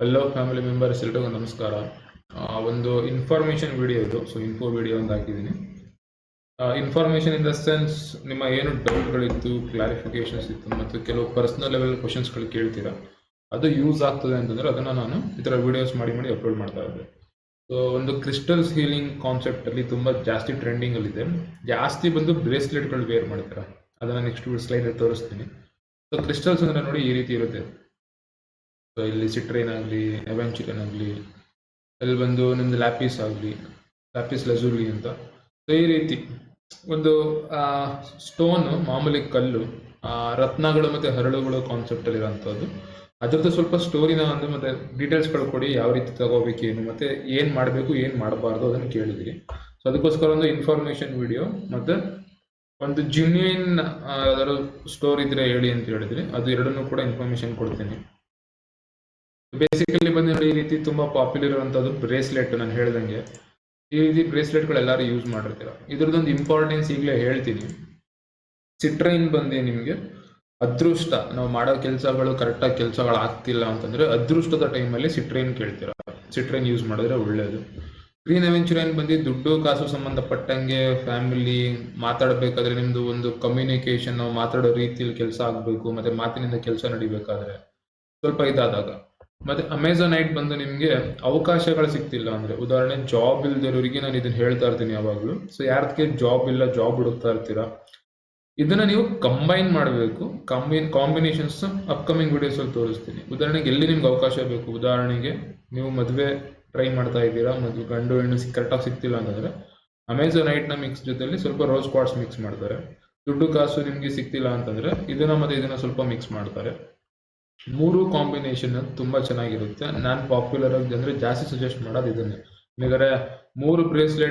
Hello family members ಎಲ್ರಿಗೂ ನಮಸ್ಕಾರ. ಒಂದು ಇನ್ಫಾರ್ಮೇಶನ್ ವಿಡಿಯೋ ಇದು. ಸೊ ಇನ್ಫೋ ವಿಡಿಯೋ ಅಂತ ಹಾಕಿದ್ದೀನಿ ಇನ್ಫಾರ್ಮೇಶನ್ ಇನ್ ದ ಸೆನ್ಸ್ ನಿಮ್ಮ ಏನು ಡೌಟ್ಗಳಿತ್ತು ಕ್ಲಾರಿಫಿಕೇಶನ್ಸ್ ಇತ್ತು, ಮತ್ತು ಕೆಲವು ಪರ್ಸನಲ್ ಲೆವೆಲ್ ಕ್ವಶನ್ಸ್ಗಳು ಕೇಳ್ತೀರಾ, ಅದು ಯೂಸ್ ಆಗ್ತದೆ ಅಂತಂದ್ರೆ ಅದನ್ನು ನಾನು ಈ ಥರ ವಿಡಿಯೋಸ್ ಮಾಡಿ ಮಾಡಿ ಅಪ್ಲೋಡ್ ಮಾಡ್ತಾ ಇದ್ದೆ. ಸೊ ಒಂದು ಕ್ರಿಸ್ಟಲ್ಸ್ ಹೀಲಿಂಗ್ ಕಾನ್ಸೆಪ್ಟ್ ಅಲ್ಲಿ ತುಂಬಾ ಜಾಸ್ತಿ ಟ್ರೆಂಡಿಂಗ್ ಇದೆ. ಜಾಸ್ತಿ ಬಂದು ಬ್ರೇಸ್ಲೆಟ್ಗಳು ವೇರ್ ಮಾಡ್ತಾರೆ, ಅದನ್ನ ನೆಕ್ಸ್ಟ್ ಸ್ಲೈಡ್ ತೋರಿಸ್ತೀನಿ. ಸೊ ಕ್ರಿಸ್ಟಲ್ಸ್ ಅಂದರೆ ನೋಡಿ ಈ ರೀತಿ ಇರುತ್ತೆ. ಇಲ್ಲಿ ಸಿಟ್ರೇನ್ ಆಗಲಿ ಅವೆಂಚುರಿಯನ್ ಆಗಲಿ, ಅಲ್ಲಿ ಬಂದು ನಿಮ್ದು ಲ್ಯಾಪಿಸ್ ಆಗಲಿ ಲ್ಯಾಪಿಸ್ ಲಜೂರಿ ಅಂತ. ಸೊ ಈ ರೀತಿ ಒಂದು ಸ್ಟೋನ್ ಮಾಮೂಲಿ ಕಲ್ಲು ರತ್ನಗಳು ಮತ್ತೆ ಹರಳುಗಳು ಕಾನ್ಸೆಪ್ಟ್ ಅಲ್ಲಿ ಇರೋಂಥದ್ದು ಅದ್ರದ್ದು ಸ್ವಲ್ಪ ಸ್ಟೋರಿನ ಒಂದು ಮತ್ತೆ ಡೀಟೇಲ್ಸ್ಗಳು ಕೊಡಿ, ಯಾವ ರೀತಿ ತಗೋಬೇಕೇನು ಮತ್ತೆ ಏನ್ ಮಾಡಬೇಕು, ಏನ್ ಮಾಡಬಾರ್ದು ಅದನ್ನು ಕೇಳಿದ್ರಿ. ಸೊ ಅದಕ್ಕೋಸ್ಕರ ಒಂದು ಇನ್ಫಾರ್ಮೇಷನ್ ವಿಡಿಯೋ ಮತ್ತೆ ಒಂದು ಜೆನ್ಯೂನ್ ಯಾವ್ದಾದ್ರು ಸ್ಟೋರ್ ಇದ್ರೆ ಹೇಳಿ ಅಂತ ಹೇಳಿದ್ರಿ. ಅದು ಎರಡನ್ನೂ ಕೂಡ ಇನ್ಫಾರ್ಮೇಷನ್ ಕೊಡ್ತೀನಿ. ಬೇಸಿಕಲಿ ಬಂದು ಈ ರೀತಿ ತುಂಬಾ ಪಾಪ್ಯುಲರ್ ಇರುವಂತದ್ದು ಬ್ರೇಸ್ಲೆಟ್ ನಾನು ಹೇಳ್ದಂಗೆ. ಈ ರೀತಿ ಬ್ರೇಸ್ಲೆಟ್ಗಳು ಎಲ್ಲರೂ ಯೂಸ್ ಮಾಡಿರ್ತೀರ. ಇದ್ರದೊಂದು ಇಂಪಾರ್ಟೆನ್ಸ್ ಈಗಲೇ ಹೇಳ್ತೀನಿ. ಸಿಟ್ರೈನ್ ಬಂದು ನಿಮಗೆ. ಅದೃಷ್ಟ, ನಾವು ಮಾಡೋ ಕೆಲಸಗಳು ಕರೆಕ್ಟಾಗಿ ಕೆಲಸಗಳು ಆಗ್ತಿಲ್ಲ ಅಂತಂದ್ರೆ ಅದೃಷ್ಟದ ಟೈಮಲ್ಲಿ ಸಿಟ್ರೈನ್ ಕೇಳ್ತೀರ. ಸಿಟ್ರೈನ್ ಯೂಸ್ ಮಾಡಿದ್ರೆ ಒಳ್ಳೇದು. ಗ್ರೀನ್ ಅವೆಂಚುರೈನ್ ಬಂದು ದುಡ್ಡು, ಕಾಸು ಸಂಬಂಧಪಟ್ಟಂಗೆ ಫ್ಯಾಮಿಲಿ ಮಾತಾಡಬೇಕಾದ್ರೆ ನಿಮ್ದು ಒಂದು ಕಮ್ಯುನಿಕೇಶನ್ ನಾವು ಮಾತಾಡೋ ರೀತಿಯಲ್ಲಿ ಕೆಲಸ ಆಗಬೇಕು, ಮತ್ತೆ ಮಾತಿನಿಂದ ಕೆಲಸ ನಡಿಬೇಕಾದ್ರೆ ಸ್ವಲ್ಪ ಇದಾದಾಗ. ಮತ್ತೆ ಅಮೆಝಾನ್ ಐಟ್ ಬಂದು ನಿಮ್ಗೆ ಅವಕಾಶಗಳು ಸಿಗ್ತಿಲ್ಲ ಅಂದ್ರೆ, ಉದಾಹರಣೆ ಜಾಬ್ ಇಲ್ದಿರೋರಿಗೆ ನಾನು ಇದನ್ನ ಹೇಳ್ತಾ ಇರ್ತೀನಿ ಯಾವಾಗಲೂ. ಸೊ ಯಾರ್ದಕ್ಕೆ ಜಾಬ್ ಇಲ್ಲ ಜಾಬ್ ಹುಡುಕ್ತಾ ಇರ್ತೀರಾ? ಇದನ್ನ ನೀವು ಕಂಬೈನ್ ಮಾಡಬೇಕು. ಕಂಬೈನ್ ಕಾಂಬಿನೇಷನ್ಸ್ ಅಪ್ಕಮಿಂಗ್ ವಿಡಿಯೋಸ್ ಅಲ್ಲಿ ತೋರಿಸ್ತೀನಿ. ಉದಾಹರಣೆಗೆ ಎಲ್ಲಿ ನಿಮ್ಗೆ ಅವಕಾಶ ಬೇಕು? ಉದಾಹರಣೆಗೆ ನೀವು ಮದುವೆ ಟ್ರೈ ಮಾಡ್ತಾ ಇದ್ದೀರಾ, ಮದುವೆ ಗಂಡು ಹೆಣ್ಣು ಕರೆಕ್ಟಾಗಿ ಸಿಗ್ತಿಲ್ಲ ಅಂತಂದರೆ ಅಮೆಝಾನ್ ಐಟ್ನ ಮಿಕ್ಸ್ ಜೊತೆಲಿ ಸ್ವಲ್ಪ ರೋಸ್ ಕ್ವಾಟ್ಸ್ ಮಿಕ್ಸ್ ಮಾಡ್ತಾರೆ. ದುಡ್ಡು ಕಾಸು ನಿಮ್ಗೆ ಸಿಗ್ತಿಲ್ಲ ಅಂತಂದರೆ, ಇದನ್ನ ಮತ್ತೆ ಇದನ್ನ ಸ್ವಲ್ಪ ಮಿಕ್ಸ್ ಮಾಡ್ತಾರೆ. ಮೂರು ಕಾಂಬಿನೇಷನ್ ತುಂಬಾ ಚೆನ್ನಾಗಿರುತ್ತೆ. ನಾನ್ ಪಾಪ್ಯುಲರ್ ಆಗಿ ಅಂದ್ರೆ ಜಾಸ್ತಿ ಸಜೆಸ್ಟ್ ಮಾಡೋದು ಇದನ್ನೇ. ಬೇಕಾದ್ರೆ ಮೂರು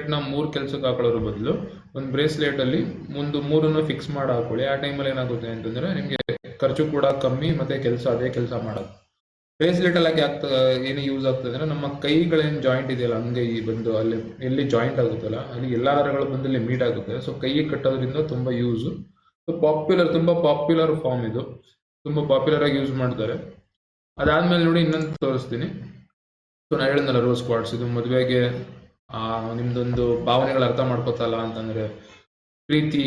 ನ ಮೂರು ಕೆಲ್ಸಕ್ಕೆ ಹಾಕೊಳ್ಳೋದ್ರ ಬದಲು ಒಂದು ಬ್ರೇಸ್ಲೆಟ್ ಅಲ್ಲಿ ಒಂದು ಮೂರನ್ನು ಫಿಕ್ಸ್ ಮಾಡಿ ಹಾಕೊಳ್ಳಿ. ಆ ಟೈಮಲ್ಲಿ ಏನಾಗುತ್ತೆ ಅಂತಂದ್ರೆ ನಿಮ್ಗೆ ಖರ್ಚು ಕೂಡ ಕಮ್ಮಿ ಮತ್ತೆ ಕೆಲಸ ಅದೇ ಕೆಲಸ ಮಾಡೋದು. ಬ್ರೇಸ್ಲೆಟ್ ಅಲ್ಲಿ ಆಗ್ತಾ, ಏನು ಯೂಸ್ ಆಗ್ತದೆ ಅಂದ್ರೆ ನಮ್ಮ ಕೈಗಳೇನು ಜಾಯಿಂಟ್ ಇದೆಯಲ್ಲ, ಹಂಗೆ ಈ ಬಂದು ಅಲ್ಲಿ, ಎಲ್ಲಿ ಜಾಯಿಂಟ್ ಆಗುತ್ತಲ್ಲ, ಅಲ್ಲಿ ಎಲ್ಲಾ ನರಗಳು ಬಂದು ಮೀಟ್ ಆಗುತ್ತೆ. ಸೊ ಕೈ ಕಟ್ಟೋದ್ರಿಂದ ತುಂಬಾ ಯೂಸ್ ಪಾಪ್ಯುಲರ್ ತುಂಬಾ ಪಾಪ್ಯುಲರ್ ಫಾರ್ಮ್ ಇದು. ತುಂಬಾ ಪಾಪ್ಯುಲರ್ ಆಗಿ ಯೂಸ್ ಮಾಡ್ತಾರೆ. ಅದಾದ್ಮೇಲೆ ನೋಡಿ ಇನ್ನೊಂದು ತೋರಿಸ್ತೀನಿ. ಸೊ ನಾ ಹೇಳಿದ್ನಲ್ಲ ರೋಸ್ ಕ್ವಾಡ್ಸ್ ಇದು ಮದುವೆಗೆ, ಆ, ನಿಮ್ದೊಂದು ಭಾವನೆಗಳು ಅರ್ಥ ಮಾಡ್ಕೋತಲ್ಲ ಅಂತಂದ್ರೆ, ಪ್ರೀತಿ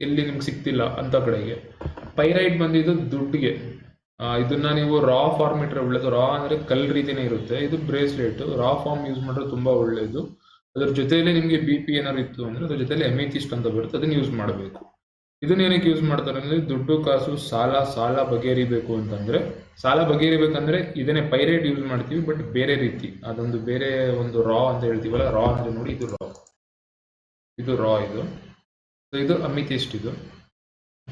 ಎಲ್ಲಿ ನಿಮ್ಗೆ ಸಿಗ್ತಿಲ್ಲ ಅಂತ ಕಡೆಗೆ. ಪೈರೈಟ್ ಬಂದಿದ್ದು ದುಡ್ಡಿಗೆ. ಇದನ್ನ ನೀವು ರಾ ಫಾರ್ಮ್ ಇಟ್ರೆ ಒಳ್ಳೇದು. ರಾ ಅಂದ್ರೆ ಕಲ್ ರೀತಿನೇ ಇರುತ್ತೆ. ಇದು ಬ್ರೇಸ್ಲೆಟ್ ರಾ ಫಾರ್ಮ್ ಯೂಸ್ ಮಾಡಿದ್ರೆ ತುಂಬಾ ಒಳ್ಳೇದು. ಅದ್ರ ಜೊತೆಯಲ್ಲಿ ನಿಮ್ಗೆ ಬಿ ಪಿ ಏನಾದ್ರು ಇತ್ತು ಅಂದ್ರೆ, ಅದ್ರ ಜೊತೆಲಿ ಎಮಿತಿಸ್ಟ್ ಅಂತ ಬರುತ್ತೆ. ಅದನ್ನ ಯೂಸ್ ಮಾಡಬೇಕು. ಇದನ್ನ ಏನಕ್ಕೆ ಯೂಸ್ ಮಾಡ್ತಾರೆ ಅಂದ್ರೆ ದುಡ್ಡು, ಕಾಸು, ಸಾಲ ಸಾಲ ಬಗೆಹರಿಬೇಕು ಅಂತಂದ್ರೆ, ಸಾಲ ಬಗೆಹರಿಬೇಕಂದ್ರೆ ಇದನ್ನೇ ಪೈರೇಟ್ ಯೂಸ್ ಮಾಡ್ತೀವಿ ಬಟ್ ಬೇರೆ ರೀತಿ. ಅದೊಂದು ಬೇರೆ ಒಂದು ರಾ ಅಂತ ಹೇಳ್ತೀವಲ್ಲ ರಾ ಅಂದ್ರೆ ನೋಡಿ, ಇದು ರಾ ಇದು ರಾ ಇದು. ಸೊ ಇದು ಅಮಿತಿಸ್ಟ್ ಇದು.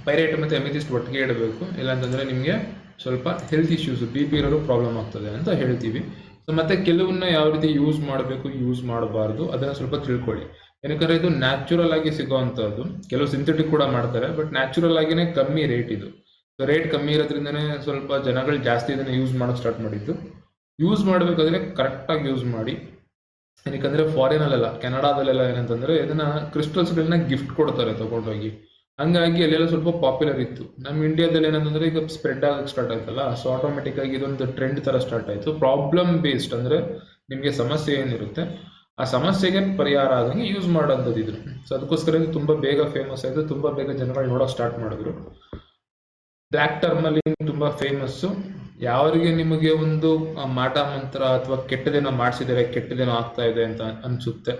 ಪೈರೇಟ್ ಮತ್ತೆ ಅಮಿತಿಸ್ಟ್ ಒಟ್ಟಿಗೆ ಇಡಬೇಕು. ಇಲ್ಲಾಂತಂದ್ರೆ ನಿಮಗೆ ಸ್ವಲ್ಪ ಹೆಲ್ತ್ ಇಶ್ಯೂಸ್ ಬಿ ಪಿ ಇರೋರು ಪ್ರಾಬ್ಲಮ್ ಆಗ್ತದೆ ಅಂತ ಹೇಳ್ತೀವಿ. ಸೊ ಮತ್ತೆ ಕೆಲವನ್ನ ಯಾವ ರೀತಿ ಯೂಸ್ ಮಾಡಬೇಕು ಯೂಸ್ ಮಾಡಬಾರ್ದು, ಅದನ್ನ ಸ್ವಲ್ಪ ತಿಳ್ಕೊಳ್ಳಿ. ಏನಕ್ಕಂದ್ರೆ ಇದು ನ್ಯಾಚುರಲ್ ಆಗಿ ಸಿಗೋವಂಥದ್ದು ಕೆಲವು ಸಿಂಥೆಟಿಕ್ ಕೂಡ ಮಾಡ್ತಾರೆ ಬಟ್ ನ್ಯಾಚುರಲ್ ಆಗಿನೇ ಕಮ್ಮಿ ರೇಟ್ ಇದು. ಸೊ ರೇಟ್ ಕಮ್ಮಿ ಇರೋದ್ರಿಂದನೇ ಸ್ವಲ್ಪ ಜನಗಳು ಜಾಸ್ತಿ ಇದನ್ನ ಯೂಸ್ ಮಾಡೋಕೆ ಸ್ಟಾರ್ಟ್ ಮಾಡಿದ್ದು. ಯೂಸ್ ಮಾಡಬೇಕಾದ್ರೆ ಕರೆಕ್ಟಾಗಿ ಯೂಸ್ ಮಾಡಿ. ಏನಕ್ಕಂದ್ರೆ ಫಾರಿನ್ ಅಲ್ಲೆಲ್ಲ, ಕೆನಡಾದಲ್ಲೆಲ್ಲ ಏನಂತಂದ್ರೆ ಇದನ್ನ ಕ್ರಿಸ್ಟಲ್ಸ್ಗಳನ್ನ ಗಿಫ್ಟ್ ಕೊಡ್ತಾರೆ ತಗೊಂಡೋಗಿ. ಹಂಗಾಗಿ ಅಲ್ಲೆಲ್ಲ ಸ್ವಲ್ಪ ಪಾಪ್ಯುಲರ್ ಇತ್ತು. ನಮ್ಮ ಇಂಡಿಯಾದಲ್ಲಿ ಏನಂತಂದ್ರೆ ಈಗ ಸ್ಪ್ರೆಡ್ ಆಗಕ್ಕೆ ಸ್ಟಾರ್ಟ್ ಆಯ್ತಲ್ಲ ಸೊ ಆಟೋಮೆಟಿಕ್ ಆಗಿ ಇದೊಂದು ಟ್ರೆಂಡ್ ತರ ಸ್ಟಾರ್ಟ್ ಆಯ್ತು. ಪ್ರಾಬ್ಲಮ್ ಬೇಸ್ಡ್ ಅಂದ್ರೆ ನಿಮಗೆ ಸಮಸ್ಯೆ ಏನಿರುತ್ತೆ? ಆ ಸಮಸ್ಯೆಗೆ ಪರಿಹಾರ ಆದಂಗೆ ಯೂಸ್ ಮಾಡೋಂಥದ್ದು ಇದ್ರು. ಸೊ ಅದಕ್ಕೋಸ್ಕರ ತುಂಬಾ ಬೇಗ ಫೇಮಸ್ ಆಯಿತು, ತುಂಬಾ ಬೇಗ ಜನಗಳು ನೋಡೋಕೆ ಸ್ಟಾರ್ಟ್ ಮಾಡಿದ್ರು. ಬ್ಲ್ಯಾಕ್ ಟರ್ಮ್ ಅಲ್ಲಿ ತುಂಬಾ ಫೇಮಸ್ ಯಾರಿಗೆ ನಿಮಗೆ ಒಂದು ಮಾಟ ಮಂತ್ರ ಅಥವಾ ಕೆಟ್ಟದೇನೋ ಮಾಡಿಸಿದರೆ ಕೆಟ್ಟದೇನೋ ಆಗ್ತಾ ಇದೆ ಅಂತ ಅನ್ಸುತ್ತೆ.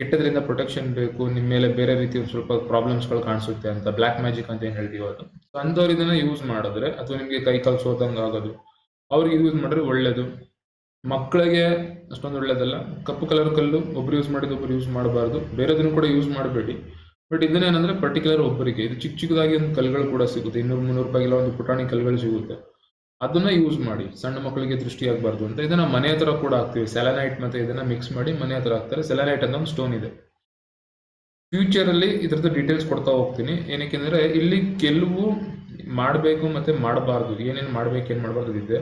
ಕೆಟ್ಟದ್ರಿಂದ ಪ್ರೊಟೆಕ್ಷನ್ ಬೇಕು, ನಿಮ್ಮ ಮೇಲೆ ಬೇರೆ ರೀತಿ ಒಂದು ಸ್ವಲ್ಪ ಪ್ರಾಬ್ಲಮ್ಸ್ಗಳು ಕಾಣಿಸುತ್ತೆ ಅಂತ ಬ್ಲ್ಯಾಕ್ ಮ್ಯಾಜಿಕ್ ಅಂತ ಏನು ಹೇಳ್ತೀವಿ ಅದು. ಸೊ ಅಂಥವ್ರು ಇದನ್ನ ಯೂಸ್ ಮಾಡಿದ್ರೆ, ಅಥವಾ ನಿಮಗೆ ಕೈ ಕಾಲು ಆಗೋದು ಅವ್ರಿಗೆ ಯೂಸ್ ಮಾಡಿದ್ರೆ ಒಳ್ಳೇದು. ಮಕ್ಕಳಿಗೆ ಅಷ್ಟೊಂದು ಒಳ್ಳೇದಲ್ಲ. ಕಪ್ಪು ಕಲರ್ ಕಲ್ಲು ಒಬ್ರು ಯೂಸ್ ಮಾಡಿದ್ದು ಒಬ್ರು ಯೂಸ್ ಮಾಡಬಾರ್ದು. ಬೇರೆದನ್ನು ಕೂಡ ಯೂಸ್ ಮಾಡಬೇಡಿ. ಬಟ್ ಇದನ್ನೇನಂದ್ರೆ ಪರ್ಟಿಕ್ಯುಲರ್ ಒಬ್ಬರಿಗೆ. ಇದು ಚಿಕ್ಕ ಚಿಕ್ಕದಾಗಿ ಒಂದು ಕಲ್ಗಳು ಕೂಡ ಸಿಗುತ್ತೆ. ಇನ್ನೂರು, ಮುನ್ನೂರು ರೂಪಾಯಿಗೆಲ್ಲ ಒಂದು ಪುಟಾಣಿ ಕಲ್ಗಳು ಸಿಗುತ್ತೆ. ಅದನ್ನ ಯೂಸ್ ಮಾಡಿ. ಸಣ್ಣ ಮಕ್ಕಳಿಗೆ ದೃಷ್ಟಿ ಆಗಬಾರ್ದು ಅಂತ. ಇದನ್ನ ಮನೆ ಹತ್ರ ಕೂಡ ಹಾಕ್ತೀವಿ. ಸೆಲೆನೈಟ್ ಮತ್ತೆ ಇದನ್ನ ಮಿಕ್ಸ್ ಮಾಡಿ ಮನೆ ಹತ್ರ ಹಾಕ್ತಾರೆ. ಸೆಲೆನೈಟ್ ಅಂತ ಒಂದು ಸ್ಟೋನ್ ಇದೆ. ಫ್ಯೂಚರಲ್ಲಿ ಇದ್ರದ್ದು ಡೀಟೇಲ್ಸ್ ಕೊಡ್ತಾ ಹೋಗ್ತೀನಿ. ಏನಕ್ಕೆ ಅಂದ್ರೆ ಇಲ್ಲಿ ಕೆಲವು ಮಾಡಬೇಕು ಮತ್ತೆ ಮಾಡಬಾರ್ದು. ಏನೇನು ಮಾಡ್ಬೇಕು, ಏನ್ ಮಾಡಬಾರ್ದು ಇದೆ.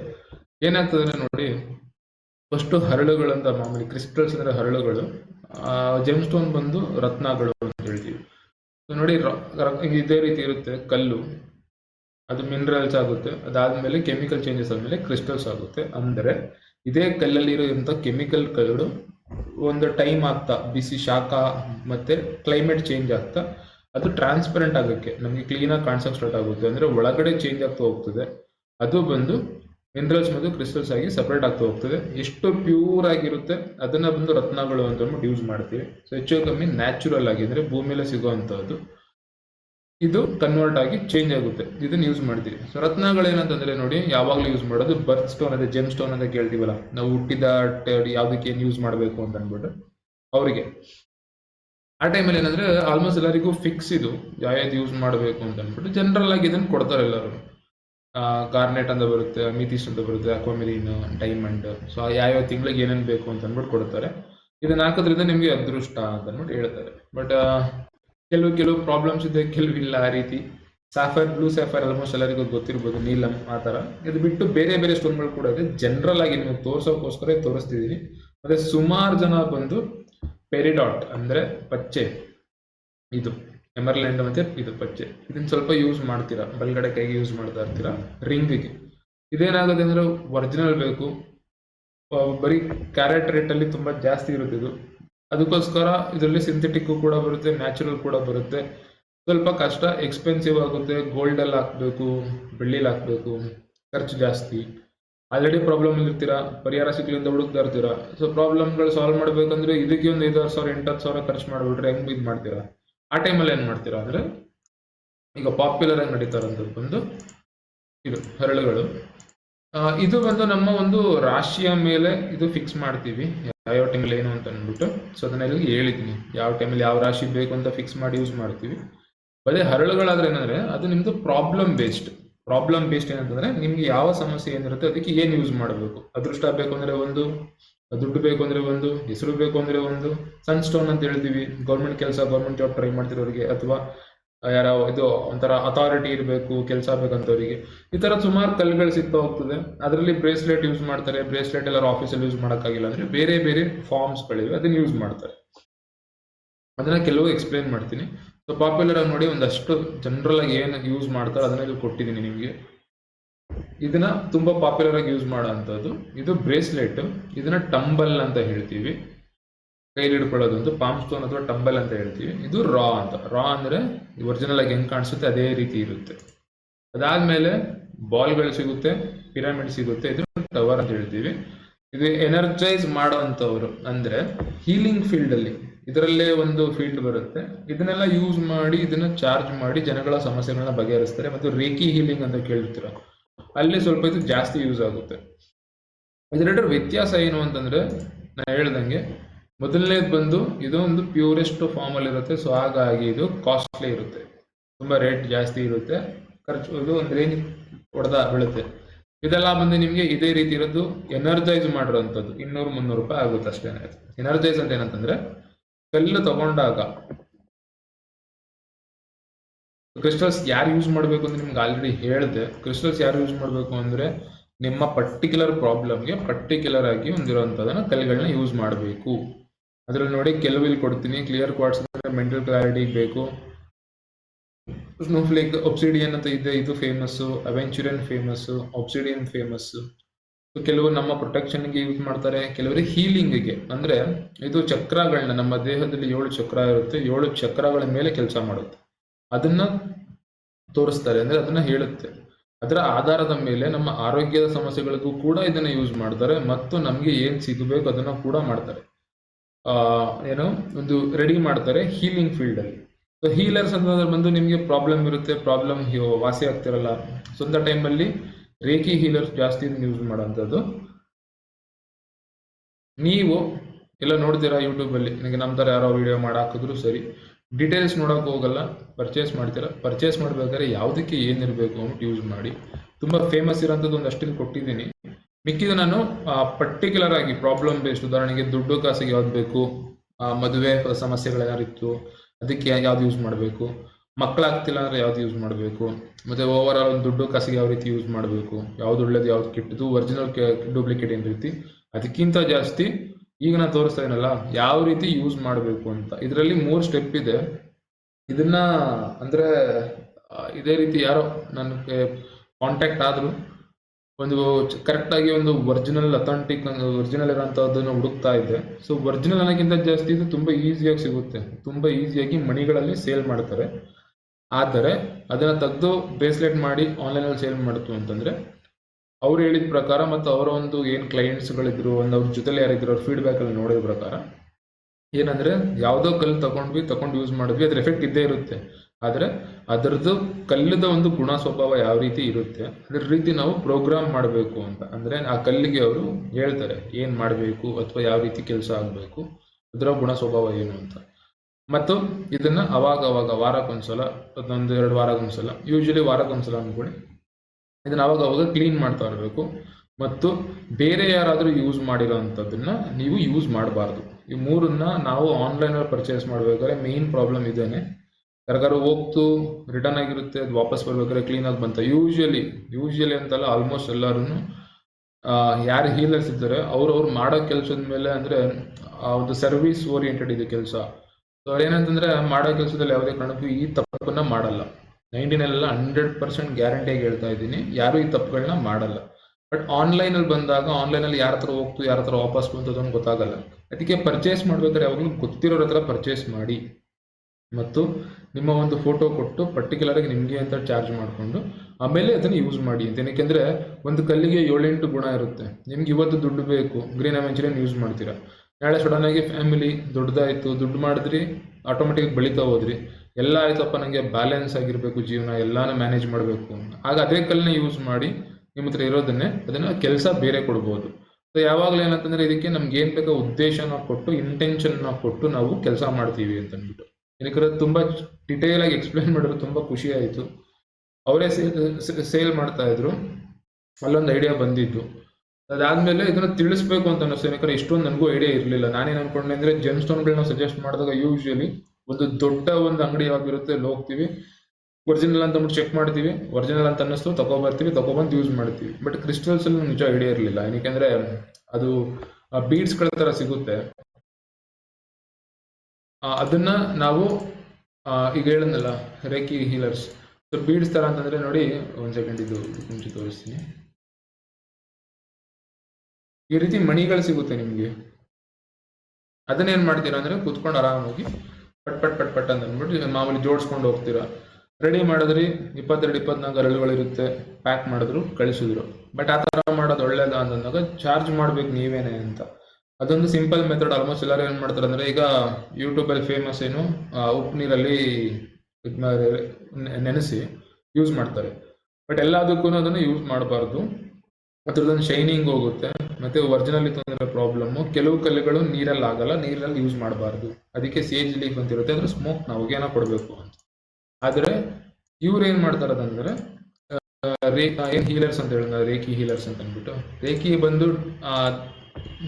ಏನಾಗ್ತದೆ ನೋಡಿ. ಫಸ್ಟ್ ಹರಳುಗಳಂತ ಮಾಮೂಲಿ ಕ್ರಿಸ್ಟಲ್ಸ್ ಅಂದರೆ ಹರಳುಗಳು ಜೆಮ್ ಸ್ಟೋನ್ ಬಂದು ರತ್ನಗಳು ಅಂತ ಹೇಳ್ತೀವಿ. ನೋಡಿ ಇದೇ ರೀತಿ ಇರುತ್ತೆ ಕಲ್ಲು. ಅದು ಮಿನರಲ್ಸ್ ಆಗುತ್ತೆ. ಅದಾದ್ಮೇಲೆ ಕೆಮಿಕಲ್ ಚೇಂಜಸ್ ಆದಮೇಲೆ ಕ್ರಿಸ್ಟಲ್ಸ್ ಆಗುತ್ತೆ. ಅಂದರೆ ಇದೇ ಕಲ್ಲಲ್ಲಿ ಇರುವಂತ ಕೆಮಿಕಲ್ ಕಲ್ಲು ಒಂದು ಟೈಮ್ ಆಗ್ತಾ, ಬಿಸಿ ಶಾಖ ಮತ್ತೆ ಕ್ಲೈಮೇಟ್ ಚೇಂಜ್ ಆಗ್ತಾ, ಅದು ಟ್ರಾನ್ಸ್ಪರೆಂಟ್ ಆಗೋಕ್ಕೆ, ನಮಗೆ ಕ್ಲೀನಾಗಿ ಕಾಣಿಸೋಕೆ ಸ್ಟಾರ್ಟ್ ಆಗುತ್ತೆ. ಅಂದ್ರೆ ಒಳಗಡೆ ಚೇಂಜ್ ಆಗ್ತಾ ಹೋಗ್ತದೆ. ಅದು ಬಂದು ಮಿನರಲ್ಸ್ ಮತ್ತು ಕ್ರಿಸ್ಟಲ್ಸ್ ಆಗಿ ಸಪರೇಟ್ ಆಗ್ತಾ ಹೋಗ್ತದೆ. ಎಷ್ಟು ಪ್ಯೂರ್ ಆಗಿರುತ್ತೆ, ಅದನ್ನ ಬಂದು ರತ್ನಗಳು ಅಂತ ಯೂಸ್ ಮಾಡ್ತೀವಿ. ಸೊ ಹೆಚ್ಚು ಕಮ್ಮಿ ನ್ಯಾಚುರಲ್ ಆಗಿ, ಅಂದ್ರೆ ಭೂಮಿಯಲ್ಲೇ ಸಿಗುವಂತದ್ದು ಇದು ಕನ್ವರ್ಟ್ ಆಗಿ ಚೇಂಜ್ ಆಗುತ್ತೆ. ಇದನ್ನ ಯೂಸ್ ಮಾಡ್ತೀವಿ. ಸೊ ರತ್ನಗಳು ಏನಂತಂದ್ರೆ ನೋಡಿ, ಯಾವಾಗಲೂ ಯೂಸ್ ಮಾಡೋದು ಬರ್ತ್ ಸ್ಟೋನ್ ಅದೇ ಜೆಮ್ ಸ್ಟೋನ್ ಅಂತ ಕೇಳ್ತೀವಲ್ಲ, ನಾವು ಹುಟ್ಟಿದ ಯಾವ್ದಕ್ಕೆ ಏನ್ ಯೂಸ್ ಮಾಡಬೇಕು ಅಂತ ಅಂದ್ಬಿಟ್ಟು ಅವರಿಗೆ. ಆ ಟೈಮಲ್ಲಿ ಏನಂದ್ರೆ ಆಲ್ಮೋಸ್ಟ್ ಎಲ್ಲರಿಗೂ ಫಿಕ್ಸ್ ಇದು, ಯಾವ್ಯಾವ್ದು ಯೂಸ್ ಮಾಡಬೇಕು ಅಂತ ಅಂದ್ಬಿಟ್ಟು ಜನರಲ್ ಆಗಿ ಇದನ್ನ ಕೊಡ್ತಾರೆ ಎಲ್ಲರೂ. ಗಾರ್ನೆಟ್ ಅಂತ ಬರುತ್ತೆ ಅಮಿತಿಸ್ಟ್ ಅಂತ ಬರುತ್ತೆ ಅಕ್ವಾಮಿಲಿನ್ ಡೈಮಂಡ್ ಸೊ ಯಾವ್ಯಾವ ತಿಂಗಳಿಗೆ ಏನೇನು ಬೇಕು ಅಂತ ಅಂದ್ಬಿಟ್ಟು ಕೊಡ್ತಾರೆ. ಇದನ್ನ ಹಾಕೋದ್ರಿಂದ ನಿಮಗೆ ಅದೃಷ್ಟ ಅಂತ ಅಂದ್ಬಿಟ್ಟು ಹೇಳ್ತಾರೆ. ಬಟ್ ಕೆಲವು ಕೆಲವು ಪ್ರಾಬ್ಲಮ್ಸ್ ಇದೆ, ಕೆಲವು ಇಲ್ಲ ಆ ರೀತಿ. ಸಾಫರ್ ಬ್ಲೂ ಸಾಫರ್ ಆಲ್ಮೋಸ್ಟ್ ಎಲ್ಲರಿಗೂ ಗೊತ್ತಿರ್ಬೋದು, ನೀಲಂ ಆ ಥರ. ಇದು ಬಿಟ್ಟು ಬೇರೆ ಬೇರೆ ಸ್ಟೋನ್ಗಳು ಕೂಡ ಇದೆ. ಜನರಲ್ ಆಗಿ ನಿಮಗೆ ತೋರ್ಸೋಕ್ಕೋಸ್ಕರ ತೋರಿಸ್ತಿದ್ದೀನಿ ಮತ್ತೆ ಸುಮಾರು ಜನ ಬಂದು ಪೆರಿಡಾಟ್ ಅಂದ್ರೆ ಪಚ್ಚೆ. ಇದು. ಎಮರ್ಲ್ಯಾಂಡ್ ಮತ್ತೆ ಇದು ಪಚ್ಚೆ. ಇದನ್ನ ಸ್ವಲ್ಪ ಯೂಸ್ ಮಾಡ್ತೀರಾ. ಬಲ್ಗಡೆ ಕೈಗೆ ಯೂಸ್ ಮಾಡ್ತಾ ಇರ್ತೀರಾ. ರಿಂಗ್ಗೆ ಇದೇನಾಗುತ್ತೆ ಅಂದ್ರೆ ಒರಿಜಿನಲ್ ಬೇಕು. ಬರೀ ಕ್ಯಾರೆಟ್ ರೇಟ್ ಅಲ್ಲಿ ತುಂಬಾ ಜಾಸ್ತಿ ಇರುತ್ತೆ ಇದು. ಅದಕ್ಕೋಸ್ಕರ ಇದರಲ್ಲಿ ಸಿಂಥೆಟಿಕ್ ಕೂಡ ಬರುತ್ತೆ ನ್ಯಾಚುರಲ್ ಕೂಡ ಬರುತ್ತೆ. ಸ್ವಲ್ಪ ಕಷ್ಟ ಎಕ್ಸ್ಪೆನ್ಸಿವ್ ಆಗುತ್ತೆ. ಗೋಲ್ಡ್ ಅಲ್ಲಿ ಹಾಕ್ಬೇಕು, ಬೆಳ್ಳಿಲಿ ಹಾಕ್ಬೇಕು, ಖರ್ಚು ಜಾಸ್ತಿ. ಆಲ್ರೆಡಿ ಪ್ರಾಬ್ಲಮ್ ಇರ್ತೀರಾ. ಪರಿಹಾರ ಸಿಗ್ಲಿಂದ ಹುಡುಕ್ತಾ ಇರ್ತೀರಾ. ಸೊ ಪ್ರಾಬ್ಲಮ್ಗಳು ಸಾಲ್ವ್ ಮಾಡ್ಬೇಕಂದ್ರೆ ಇದಕ್ಕೆ ಒಂದು ಐದಾರು ಸಾವಿರ ಎಂಟತ್ತು ಸಾವಿರ ಖರ್ಚು ಮಾಡ್ಬಿಟ್ರೆ ಹೆಂಗ್ ಇದು ಮಾಡ್ತೀರಾ? ಆ ಟೈಮಲ್ಲಿ ಏನು ಮಾಡ್ತೀರಾ ಅಂದರೆ, ಈಗ ಪಾಪ್ಯುಲರ್ ಆಗಿ ನಡೀತಾ ಬಂದು ಇದು ಹರಳುಗಳು. ಇದು ಬಂದು ನಮ್ಮ ಒಂದು ರಾಶಿಯ ಮೇಲೆ ಇದು ಫಿಕ್ಸ್ ಮಾಡ್ತೀವಿ. ಯಾವ ಟೈಮಲ್ಲಿ ಏನು ಅಂತ ಅಂದ್ಬಿಟ್ಟು. ಸೊ ಅದನ್ನ ಎಲ್ಲಿಗೆ ಹೇಳಿದ್ದೀನಿ. ಯಾವ ಟೈಮಲ್ಲಿ ಯಾವ ರಾಶಿ ಬೇಕು ಅಂತ ಫಿಕ್ಸ್ ಮಾಡಿ ಯೂಸ್ ಮಾಡ್ತೀವಿ. ಅದೇ ಹರಳುಗಳಾದ್ರೆ ಏನಂದ್ರೆ, ಅದು ನಿಮ್ದು ಪ್ರಾಬ್ಲಮ್ ಬೇಸ್ಡ್ ಪ್ರಾಬ್ಲಮ್ ಬೇಸ್ಡ್ ಏನಂತಂದ್ರೆ, ನಿಮ್ಗೆ ಯಾವ ಸಮಸ್ಯೆ ಏನಿರುತ್ತೆ, ಅದಕ್ಕೆ ಏನ್ ಯೂಸ್ ಮಾಡಬೇಕು? ಅದೃಷ್ಟ ಬೇಕು ಅಂದ್ರೆ ಒಂದು ದುಡ್ಡು ಬೇಕು ಅಂದ್ರೆ ಒಂದು, ಹೆಸರು ಬೇಕು ಅಂದ್ರೆ ಒಂದು ಸನ್ ಸ್ಟೋನ್ ಅಂತ ಹೇಳ್ತೀವಿ ಗೌರ್ಮೆಂಟ್ ಕೆಲಸ ಗೌರ್ಮೆಂಟ್ ಜಾಬ್ ಟ್ರೈ ಮಾಡ್ತಿರೋರಿಗೆ ಅಥವಾ ಯಾರ ಇದು ಒಂಥರ ಅಥಾರಿಟಿ ಇರಬೇಕು, ಕೆಲಸ ಬೇಕಂತವರಿಗೆ. ಈ ತರ ಸುಮಾರು ಕಲ್ಲುಗಳು ಸಿಗ್ತಾ ಹೋಗ್ತದೆ. ಅದರಲ್ಲಿ ಬ್ರೇಸ್ಲೆಟ್ ಯೂಸ್ ಮಾಡ್ತಾರೆ. ಬ್ರೇಸ್ಲೆಟ್ ಎಲ್ಲರೂ ಆಫೀಸಲ್ಲಿ ಯೂಸ್ ಮಾಡೋಕ್ಕಾಗಿಲ್ಲ ಅಂದ್ರೆ ಬೇರೆ ಬೇರೆ ಫಾರ್ಮ್ಸ್ಗಳಿವೆ ಅದನ್ನ ಯೂಸ್ ಮಾಡ್ತಾರೆ. ಅದನ್ನ ಕೆಲವು ಎಕ್ಸ್ಪ್ಲೈನ್ ಮಾಡ್ತೀನಿ. ಸೊ ಪಾಪ್ಯುಲರ್ ಆಗಿ ನೋಡಿ ಒಂದಷ್ಟು ಜನರಲ್ ಆಗಿ ಏನು ಯೂಸ್ ಮಾಡ್ತಾರೆ ಅದನ್ನ ಇಲ್ಲಿ ಕೊಟ್ಟಿದ್ದೀನಿ ನಿಮಗೆ. ಇದನ್ನ ತುಂಬಾ ಪಾಪ್ಯುಲರ್ ಆಗಿ ಯೂಸ್ ಮಾಡುವಂಥದ್ದು. ಇದು ಬ್ರೇಸ್ಲೆಟ್, ಇದನ್ನ ಟಂಬಲ್ ಅಂತ ಹೇಳ್ತೀವಿ. ಕೈಲಿ ಹಿಡ್ಕೊಳ್ಳೋದು ಪಾಮ್ ಸ್ಟೋನ್ ಅಥವಾ ಟಂಬಲ್ ಅಂತ ಹೇಳ್ತೀವಿ. ಇದು ರಾ ಅಂತ. ರಾ ಅಂದ್ರೆ ಒರಿಜಿನಲ್ ಆಗಿ ಹೆಂಗ್ ಕಾಣಿಸುತ್ತೆ ಅದೇ ರೀತಿ ಇರುತ್ತೆ. ಅದಾದ್ಮೇಲೆ ಬಾಲ್ಗಳು ಸಿಗುತ್ತೆ ಪಿರಮಿಡ್ ಸಿಗುತ್ತೆ, ಇದು ಟವರ್ ಅಂತ ಹೇಳ್ತೀವಿ. ಇದು ಎನರ್ಜೈಸ್ ಮಾಡೋವಂಥವ್ರು ಅಂದ್ರೆ ಹೀಲಿಂಗ್ ಫೀಲ್ಡ್ ಅಲ್ಲಿ, ಇದರಲ್ಲೇ ಒಂದು ಫೀಲ್ಡ್ ಬರುತ್ತೆ. ಇದನ್ನೆಲ್ಲ ಯೂಸ್ ಮಾಡಿ, ಇದನ್ನ ಚಾರ್ಜ್ ಮಾಡಿ ಜನಗಳ ಸಮಸ್ಯೆಗಳನ್ನ ಬಗೆಹರಿಸ್ತಾರೆ. ಮತ್ತು ರೇಕಿ ಹೀಲಿಂಗ್ ಅಂತ ಕೇಳ್ತೀರ. ಅಲ್ಲಿ ಸ್ವಲ್ಪ ಇದು ಜಾಸ್ತಿ ಯೂಸ್ ಆಗುತ್ತೆ. ಇದೆರಡರ ವ್ಯತ್ಯಾಸ ಏನು ಅಂತಂದ್ರೆ, ನಾ ಹೇಳ್ದಂಗೆ ಮೊದಲನೇದು ಬಂದು ಇದು ಒಂದು ಪ್ಯೂರೆಸ್ಟ್ ಫಾರ್ಮ್ ಅಲ್ಲಿ ಇರುತ್ತೆ. ಸೊ ಹಾಗಾಗಿ ಇದು ಕಾಸ್ಟ್ಲಿ ಇರುತ್ತೆ. ತುಂಬಾ ರೇಟ್ ಜಾಸ್ತಿ ಇರುತ್ತೆ. ಖರ್ಚು, ಇದು ಒಂದು ರೇಂಜ್ ಹೊಡೆದ ಬೀಳುತ್ತೆ. ಇದೆಲ್ಲ ಬಂದು ನಿಮಗೆ ಇದೇ ರೀತಿ ಇರೋದು ಎನರ್ಜೈಸ್ ಮಾಡಿರೋಂಥದ್ದು ಇನ್ನೂರು ಮುನ್ನೂರು ರೂಪಾಯಿ ಆಗುತ್ತೆ ಅಷ್ಟೇ ಎನರ್ಜೈಸ್ ಅಂತ ಏನಂತಂದ್ರೆ, ಕಲ್ಲು ತಗೊಂಡಾಗ ಕ್ರಿಸ್ಟಲ್ಸ್ ಯಾರು ಯೂಸ್ ಮಾಡಬೇಕು ಅಂತ ನಿಮ್ಗೆ ಆಲ್ರೆಡಿ ಹೇಳಿದೆ. ಕ್ರಿಸ್ಟಲ್ಸ್ ಯಾರು ಯೂಸ್ ಮಾಡಬೇಕು ಅಂದ್ರೆ ನಿಮ್ಮ ಪರ್ಟಿಕ್ಯುಲರ್ ಪ್ರಾಬ್ಲಮ್ಗೆ ಪರ್ಟಿಕ್ಯುಲರ್ ಆಗಿ ಹೊಂದಿರುವಂಥದ್ದನ್ನ ಕಲ್ಗಳನ್ನ ಯೂಸ್ ಮಾಡಬೇಕು. ಅದರಲ್ಲಿ ನೋಡಿ ಕೆಲವು ಕೊಡ್ತೀನಿ. ಕ್ಲಿಯರ್ ಕ್ವಾರ್ಟ್ಸ್ ಮೆಂಟಲ್ ಕ್ಲಾರಿಟಿ ಬೇಕು. ಸ್ನೋಫ್ಲೇಕ್ ಒಬ್ಸಿಡಿಯನ್ ಅಂತ ಇದೆ. ಇದು famous aventurine famous obsidian famous ಕೆಲವು ನಮ್ಮ ಪ್ರೊಟೆಕ್ಷನ್ಗೆ ಯೂಸ್ ಮಾಡ್ತಾರೆ. ಕೆಲವರು ಹೀಲಿಂಗ್ಗೆ ಅಂದ್ರೆ ಇದು ಚಕ್ರಗಳನ್ನ, ನಮ್ಮ ದೇಹದಲ್ಲಿ ಏಳು ಚಕ್ರ ಇರುತ್ತೆ. ಏಳು ಚಕ್ರಗಳ ಮೇಲೆ ಕೆಲಸ ಮಾಡುತ್ತೆ. ಅದನ್ನ ತೋರಿಸ್ತಾರೆ ಅಂದ್ರೆ ಅದನ್ನ ಹೇಳುತ್ತೆ. ಅದರ ಆಧಾರದ ಮೇಲೆ ನಮ್ಮ ಆರೋಗ್ಯದ ಸಮಸ್ಯೆಗಳಿಗೂ ಕೂಡ ಇದನ್ನ ಯೂಸ್ ಮಾಡ್ತಾರೆ ಮತ್ತು ನಮ್ಗೆ ಏನ್ ಸಿಗಬೇಕು ಅದನ್ನ ಕೂಡ ಮಾಡ್ತಾರೆ. ಆ, ಏನೋ, ಒಂದು ರೆಡಿ ಮಾಡ್ತಾರೆ ಹೀಲಿಂಗ್ ಫೀಲ್ಡ್ ಅಲ್ಲಿ. ಸೊ ಹೀಲರ್ಸ್ ಅಂತಂದ್ರೆ ಬಂದು ನಿಮ್ಗೆ ಪ್ರಾಬ್ಲಮ್ ಇರುತ್ತೆ ಪ್ರಾಬ್ಲಮ್ ವಾಸಿ ಆಗ್ತಿರಲ್ಲ. ಸ್ವಂತ ಟೈಮಲ್ಲಿ ರೇಖಿ ಹೀಲರ್ಸ್ ಜಾಸ್ತಿ ಯೂಸ್ ಮಾಡೋಂಥದ್ದು ನೀವು ಎಲ್ಲ ನೋಡ್ತೀರಾ ಯೂಟ್ಯೂಬಲ್ಲಿ ನನಗೆ ನಮ್ಮ ಥರ ಯಾರೋ ವಿಡಿಯೋ ಮಾಡಿ ಹಾಕಿದ್ರು ಸರಿ. ಡೀಟೇಲ್ಸ್ ನೋಡೋಕೆ ಹೋಗಲ್ಲ ಪರ್ಚೇಸ್ ಮಾಡ್ತೀರಾ. ಪರ್ಚೇಸ್ ಮಾಡಬೇಕಾದ್ರೆ ಯಾವುದಕ್ಕೆ ಏನಿರಬೇಕು ಅಂತ ಯೂಸ್ ಮಾಡಿ. ತುಂಬ ಫೇಮಸ್ ಇರೋಂಥದ್ದು ಒಂದು ಕೊಟ್ಟಿದ್ದೀನಿ. ಮಿಕ್ಕಿದ ನಾನು ಪರ್ಟಿಕ್ಯುಲರ್ ಆಗಿ ಪ್ರಾಬ್ಲಮ್ ಬೇಸ್ಡ್ ಉದಾಹರಣೆಗೆ ದುಡ್ಡು ಕಾಸಿಗೆ ಯಾವ್ದು ಬೇಕು? ಮದುವೆ ಸಮಸ್ಯೆಗಳೇನಾರು ಇತ್ತು, ಅದಕ್ಕೆ ಯಾವ್ದು ಯೂಸ್ ಮಾಡಬೇಕು? ಮಕ್ಕಳಾಗ್ತಿಲ್ಲ ಅಂದ್ರೆ ಯಾವ್ದು ಯೂಸ್ ಮಾಡಬೇಕು? ಮತ್ತೆ ಓವರ್ ಆಲ್ ಒಂದು ದುಡ್ಡು ಕಾಸಿಗೆ ಯಾವ ರೀತಿ ಯೂಸ್ ಮಾಡಬೇಕು? ಯಾವ್ದು ಒಳ್ಳೇದು, ಯಾವ್ದು ಕೆಟ್ಟದು ಒರಿಜಿನಲ್ ಡೂಪ್ಲಿಕೇಟ್ ಏನ್ ರೀತಿ? ಅದಕ್ಕಿಂತ ಜಾಸ್ತಿ ಈಗ ನಾನು ತೋರಿಸ್ತಾ ಇದ್ದೀನಲ್ಲ ಯಾವ ರೀತಿ ಯೂಸ್ ಮಾಡಬೇಕು ಅಂತ. ಇದರಲ್ಲಿ ಮೂರು ಸ್ಟೆಪ್ ಇದೆ. ಇದನ್ನ ಅಂದ್ರೆ ಇದೇ ರೀತಿ ಯಾರೋ ನನಗೆ ಕಾಂಟ್ಯಾಕ್ಟ್ ಆದರು, ಒಂದು ಕರೆಕ್ಟಾಗಿ ಒಂದು ಒರಿಜಿನಲ್ ಅಥೆಂಟಿಕ್ ಒರಿಜಿನಲ್ ಇರೋಂಥದ್ದನ್ನು ಹುಡುಕ್ತಾ ಇದ್ದೆ. ಸೊ ಒರಿಜಿನಲ್ ಅನ್ನೋಕ್ಕಿಂತ ಜಾಸ್ತಿ ಇದು ತುಂಬ ಈಸಿಯಾಗಿ ಸಿಗುತ್ತೆ. ತುಂಬ ಈಸಿಯಾಗಿ ಮಣಿಗಳಲ್ಲಿ ಸೇಲ್ ಮಾಡ್ತಾರೆ. ಆದರೆ, ಅದನ್ನು ತೆಗೆದು ಬ್ರೇಸ್ಲೆಟ್ ಮಾಡಿ ಆನ್ಲೈನಲ್ಲಿ ಸೇಲ್ ಮಾಡ್ತು ಅಂತಂದರೆ ಅವ್ರು ಹೇಳಿದ ಪ್ರಕಾರ ಮತ್ತು ಅವರ ಒಂದು ಏನು ಕ್ಲೈಂಟ್ಸ್ಗಳಿದ್ರು ಒಂದು ಅವ್ರ ಜೊತೆಲಿ ಯಾರಿದ್ರು ಅವ್ರ ಫೀಡ್ಬ್ಯಾಕಲ್ಲಿ ನೋಡಿದ ಪ್ರಕಾರ ಏನಂದರೆ ಯಾವುದೋ ಕಲ್ಲು ತಗೊಂಡ್ವಿ, ತಗೊಂಡು ಯೂಸ್ ಮಾಡಿದ್ವಿ, ಅದ್ರ ಎಫೆಕ್ಟ್ ಇದ್ದೇ ಇರುತ್ತೆ. ಆದರೆ ಅದರದ್ದು ಕಲ್ಲದ ಒಂದು ಗುಣ ಸ್ವಭಾವ ಯಾವ ರೀತಿ ಇರುತ್ತೆ, ಅದ್ರ ರೀತಿ ನಾವು ಪ್ರೋಗ್ರಾಮ್ ಮಾಡಬೇಕು ಅಂತ. ಅಂದರೆ ಆ ಕಲ್ಲಿಗೆ ಅವರು ಹೇಳ್ತಾರೆ, ಏನು ಮಾಡಬೇಕು ಅಥವಾ ಯಾವ ರೀತಿ ಕೆಲಸ ಆಗಬೇಕು, ಅದರ ಗುಣ ಸ್ವಭಾವ ಏನು ಅಂತ. ಮತ್ತು ಇದನ್ನ ಅವಾಗ ಅವಾಗ ವಾರಕ್ಕೊಂದ್ಸಲ ಒಂದು ಎರಡು ವಾರಕ್ಕೊಂದ್ಸಲ ಯೂಶಲಿ ವಾರಕ್ಕೊಂದ್ಸಲ ಅನ್ಕೊಳ್ಳಿ ಇದನ್ನ ಅವಾಗ ಅವಾಗ ಕ್ಲೀನ್ ಮಾಡ್ತಾ ಇರಬೇಕು. ಮತ್ತು ಬೇರೆ ಯಾರಾದರೂ ಯೂಸ್ ಮಾಡಿರೋ ಅಂಥದ್ದನ್ನ ನೀವು ಯೂಸ್ ಮಾಡಬಾರ್ದು. ಈ ಮೂರನ್ನ ನಾವು ಆನ್ಲೈನಲ್ಲಿ ಪರ್ಚೇಸ್ ಮಾಡಬೇಕಾದ್ರೆ ಮೇನ್ ಪ್ರಾಬ್ಲಮ್ ಇದೇನೆ. ಯಾರಿಗಾರು ಹೋಗ್ತು ರಿಟರ್ನ್ ಆಗಿರುತ್ತೆ, ಅದು ವಾಪಸ್ ಬರ್ಬೇಕಾದ್ರೆ ಆಗಿ ಬಂತ. ಯೂಶಲಿ ಯೂಶಲಿ ಅಂತಲ್ಲ ಆಲ್ಮೋಸ್ಟ್ ಎಲ್ಲರೂ ಯಾರು ಹೀಲರ್ಸ್ ಇದ್ದಾರೆ ಅವ್ರು ಅವ್ರು ಮಾಡೋ ಕೆಲಸದ ಮೇಲೆ ಅಂದರೆ ಒಂದು ಸರ್ವಿಸ್ ಓರಿಯೆಂಟೆಡ್ ಇದೆ ಕೆಲಸ. ಸೊ ಏನಂತಂದ್ರೆ, ಮಾಡೋ ಕೆಲಸದಲ್ಲಿ ಯಾವುದೇ ಕಾರಣಕ್ಕೂ ಈ ತಪ್ಪನ್ನ ಮಾಡಲ್ಲ. ನೈನ್ಟೀನೆಲ್ಲ ಹಂಡ್ರೆಡ್ ಪರ್ಸೆಂಟ್ ಗ್ಯಾರಂಟಿಯಾಗಿ ಹೇಳ್ತಾ ಇದ್ದೀನಿ. ಯಾರು ಈ ತಪ್ಪುಗಳನ್ನ ಮಾಡಲ್ಲ. ಬಟ್ ಆನ್ಲೈನಲ್ಲಿ ಬಂದಾಗ, ಆನ್ಲೈನಲ್ಲಿ ಯಾರ ಹತ್ರ ಹೋಗ್ತು, ಯಾರ ಹತ್ರ ವಾಪಸ್ ಬಂತು ಅದನ್ನು ಗೊತ್ತಾಗಲ್ಲ. ಅದಕ್ಕೆ ಪರ್ಚೇಸ್ ಮಾಡ್ಬೇಕಾದ್ರೆ ಯಾವಾಗಲೂ ಗೊತ್ತಿರೋರ ಹತ್ರ ಪರ್ಚೇಸ್ ಮಾಡಿ. ಮತ್ತು ನಿಮ್ಮ ಒಂದು ಫೋಟೋ ಕೊಟ್ಟು ಪರ್ಟಿಕ್ಯುಲರ್ ಆಗಿ ನಿಮಗೆ ಅಂತ ಚಾರ್ಜ್ ಮಾಡಿಕೊಂಡು, ಆಮೇಲೆ ಅದನ್ನು ಯೂಸ್ ಮಾಡಿ ಅಂತ. ಏನಕ್ಕೆಂದ್ರೆ ಒಂದು ಕಲ್ಲಿಗೆ ಏಳೆಂಟು ಗುಣ ಇರುತ್ತೆ. ನಿಮ್ಗೆ ಇವತ್ತು ದುಡ್ಡು ಬೇಕು ಗ್ರೀನ್ ಅವೆಂಚರಿಯನ್ ಯೂಸ್ ಮಾಡ್ತೀರಾ. ನಾಳೆ ಸಡನ್ ಆಗಿ ಫ್ಯಾಮಿಲಿ ದೊಡ್ಡದಾಯಿತು, ದುಡ್ಡು ಮಾಡಿದ್ರಿ ಆಟೋಮೆಟಿಕ್ ಬೆಳೀತಾ ಹೋದ್ರಿ. ಎಲ್ಲ ಆಯ್ತಪ್ಪ ನನಗೆ ಬ್ಯಾಲೆನ್ಸ್ ಆಗಿರಬೇಕು, ಜೀವನ ಎಲ್ಲಾನು ಮ್ಯಾನೇಜ್ ಮಾಡಬೇಕು ಆಗ ಅದೇ ಕಲ್ಲನ್ನ ಯೂಸ್ ಮಾಡಿ ನಿಮ್ಮ ಹತ್ರ ಇರೋದನ್ನೇ ಅದನ್ನ ಕೆಲಸ ಬೇರೆ ಕೊಡ್ಬೋದು. ಸೊ ಯಾವಾಗಲೂ ಏನಂತಂದ್ರೆ ಇದಕ್ಕೆ ನಮ್ಗೆ ಏನ್ ಬೇಕೋ ಉದ್ದೇಶನ ಕೊಟ್ಟು ಇಂಟೆನ್ಷನ್ ಕೊಟ್ಟು ನಾವು ಕೆಲಸ ಮಾಡ್ತೀವಿ ಅಂತ ಅಂದ್ಬಿಟ್ಟು ಏನಕ್ಕೆ ತುಂಬಾ ಡಿಟೇಲ್ ಆಗಿ ಎಕ್ಸ್ಪ್ಲೈನ್ ಮಾಡಿದ್ರು ತುಂಬಾ ಖುಷಿ ಆಯಿತು. ಅವರೇ ಸೇಲ್ ಮಾಡ್ತಾ ಇದ್ರು. ಅಲ್ಲೊಂದು ಐಡಿಯಾ ಬಂದಿದ್ದು. ಅದಾದ್ಮೇಲೆ ಇದನ್ನ ತಿಳಿಸ್ಬೇಕು ಅಂತ ಅನ್ನಿಸ್ತು. ಯಾಕಂದ್ರೆ ಇಷ್ಟೊಂದು ನನಗೂ ಐಡಿಯಾ ಇರಲಿಲ್ಲ. ನಾನೇನು ಅನ್ಕೊಂಡೆ ಅಂದ್ರೆ ಜೆಮ್ ಸ್ಟೋನ್ಗಳನ್ನ ಸಜೆಸ್ಟ್ ಮಾಡಿದಾಗ ಯೂಶಲಿ ಒಂದು ದೊಡ್ಡ ಒಂದು ಅಂಗಡಿ ಯಾವಾಗಿರುತ್ತೆ ಅಲ್ಲಿ ಹೋಗ್ತೀವಿ. ಒರಿಜಿನಲ್ ಅಂತ ಅಂದ್ಬಿಟ್ಟು ಚೆಕ್ ಮಾಡ್ತೀವಿ. ಒರಿಜಿನಲ್ ಅಂತ ಅನ್ನಿಸ್ತು, ತಗೊಬರ್ತೀವಿ, ತಗೊಬಂದು ಯೂಸ್ ಮಾಡ್ತೀವಿ. ಬಟ್ ಕ್ರಿಸ್ಟಲ್ಸ್ ಅಲ್ಲಿ ನಿಜ ಐಡಿಯಾ ಇರಲಿಲ್ಲ. ಏನಕ್ಕೆಂದ್ರೆ ಅದು ಬೀಡ್ಸ್ಗಳ ತರ ಸಿಗುತ್ತೆ. ಅದನ್ನ ನಾವು ಈಗ ಹೇಳಂದಲ್ಲ ರೇಕಿ ಹೀಲರ್ಸ್ ಸೊ ಬೀಡ್ಸ್ ತರ ಅಂತಂದ್ರೆ ನೋಡಿ, ಒಂದ್ ಸೆಕೆಂಡ್ ಇದು ಮುಂಚೆ ತೋರಿಸ್ತೀನಿ. ಈ ರೀತಿ ಮಣಿಗಳು ಸಿಗುತ್ತೆ ನಿಮ್ಗೆ. ಅದನ್ನೇನ್ ಮಾಡ್ತೀರಾ ಅಂದ್ರೆ ಕುತ್ಕೊಂಡು ಆರಾಮಾಗಿ ಪಟ್ ಪಟ್ ಪಟ್ ಪಟ್ ಅಂತ ಅಂದ್ಬಿಟ್ಟು ಮಾಮೂಲಿ ಜೋಡಿಸ್ಕೊಂಡು ಹೋಗ್ತೀರಾ. ರೆಡಿ ಮಾಡಿದ್ರಿ, ಇಪ್ಪತ್ತೆರಡು, ಇಪ್ಪತ್ನಾಲ್ಕು ಅರಳುಗಳಿರುತ್ತೆ ಪ್ಯಾಕ್ ಮಾಡಿದ್ರು, ಕಳಿಸಿದ್ರು. ಬಟ್ ಆ ಥರ ಮಾಡೋದು ಒಳ್ಳೇದ ಅಂತಂದಾಗ ಚಾರ್ಜ್ ಮಾಡ್ಬೇಕು ನೀವೇನೆ ಅಂತ. ಅದೊಂದು ಸಿಂಪಲ್ ಮೆಥಡ್ ಆಲ್ಮೋಸ್ಟ್ ಎಲ್ಲರೂ ಏನು ಮಾಡ್ತಾರೆ ಅಂದ್ರೆ, ಈಗ ಯೂಟ್ಯೂಬಲ್ಲಿ ಫೇಮಸ್ ಏನು ಉಪ್ಪು ನೀರಲ್ಲಿ ನೆನೆಸಿ ಯೂಸ್ ಮಾಡ್ತಾರೆ. ಬಟ್ ಎಲ್ಲದಕ್ಕೂ ಅದನ್ನು ಯೂಸ್ ಮಾಡಬಾರ್ದು. ಅದ್ರದ್ದೊಂದು ಶೈನಿಂಗ್ ಹೋಗುತ್ತೆ. ಮತ್ತೆ ಒರಿಜಿನಲ್ ಇತ್ತು ಅಂದ್ರೆ ಪ್ರಾಬ್ಲಮ್ ಕೆಲವು ಕಲ್ಲುಗಳು ನೀರಲ್ಲಿ ಆಗಲ್ಲ ನೀರಲ್ಲಿ ಯೂಸ್ ಮಾಡಬಾರ್ದು. ಅದಕ್ಕೆ ಸೇಜ್ ಲೀಫ್ ಅಂತ ಇರುತ್ತೆ. ಅಂದ್ರೆ ಸ್ಮೋಕ್ ನಾವು ಕೊಡಬೇಕು ಅಂತ. ಆದ್ರೆ ಇವ್ರು ಏನ್ ಮಾಡ್ತಾರೆ ಅದಂದ್ರೆ ಆ, ರೇ ಏನ್ ಹೀಲರ್ಸ್ ಅಂತ ಹೇಳಿದ ರೇಖಿ ಹೀಲರ್ಸ್ ಅಂತ ಅಂದ್ಬಿಟ್ಟು. ರೇಖಿ ಬಂದು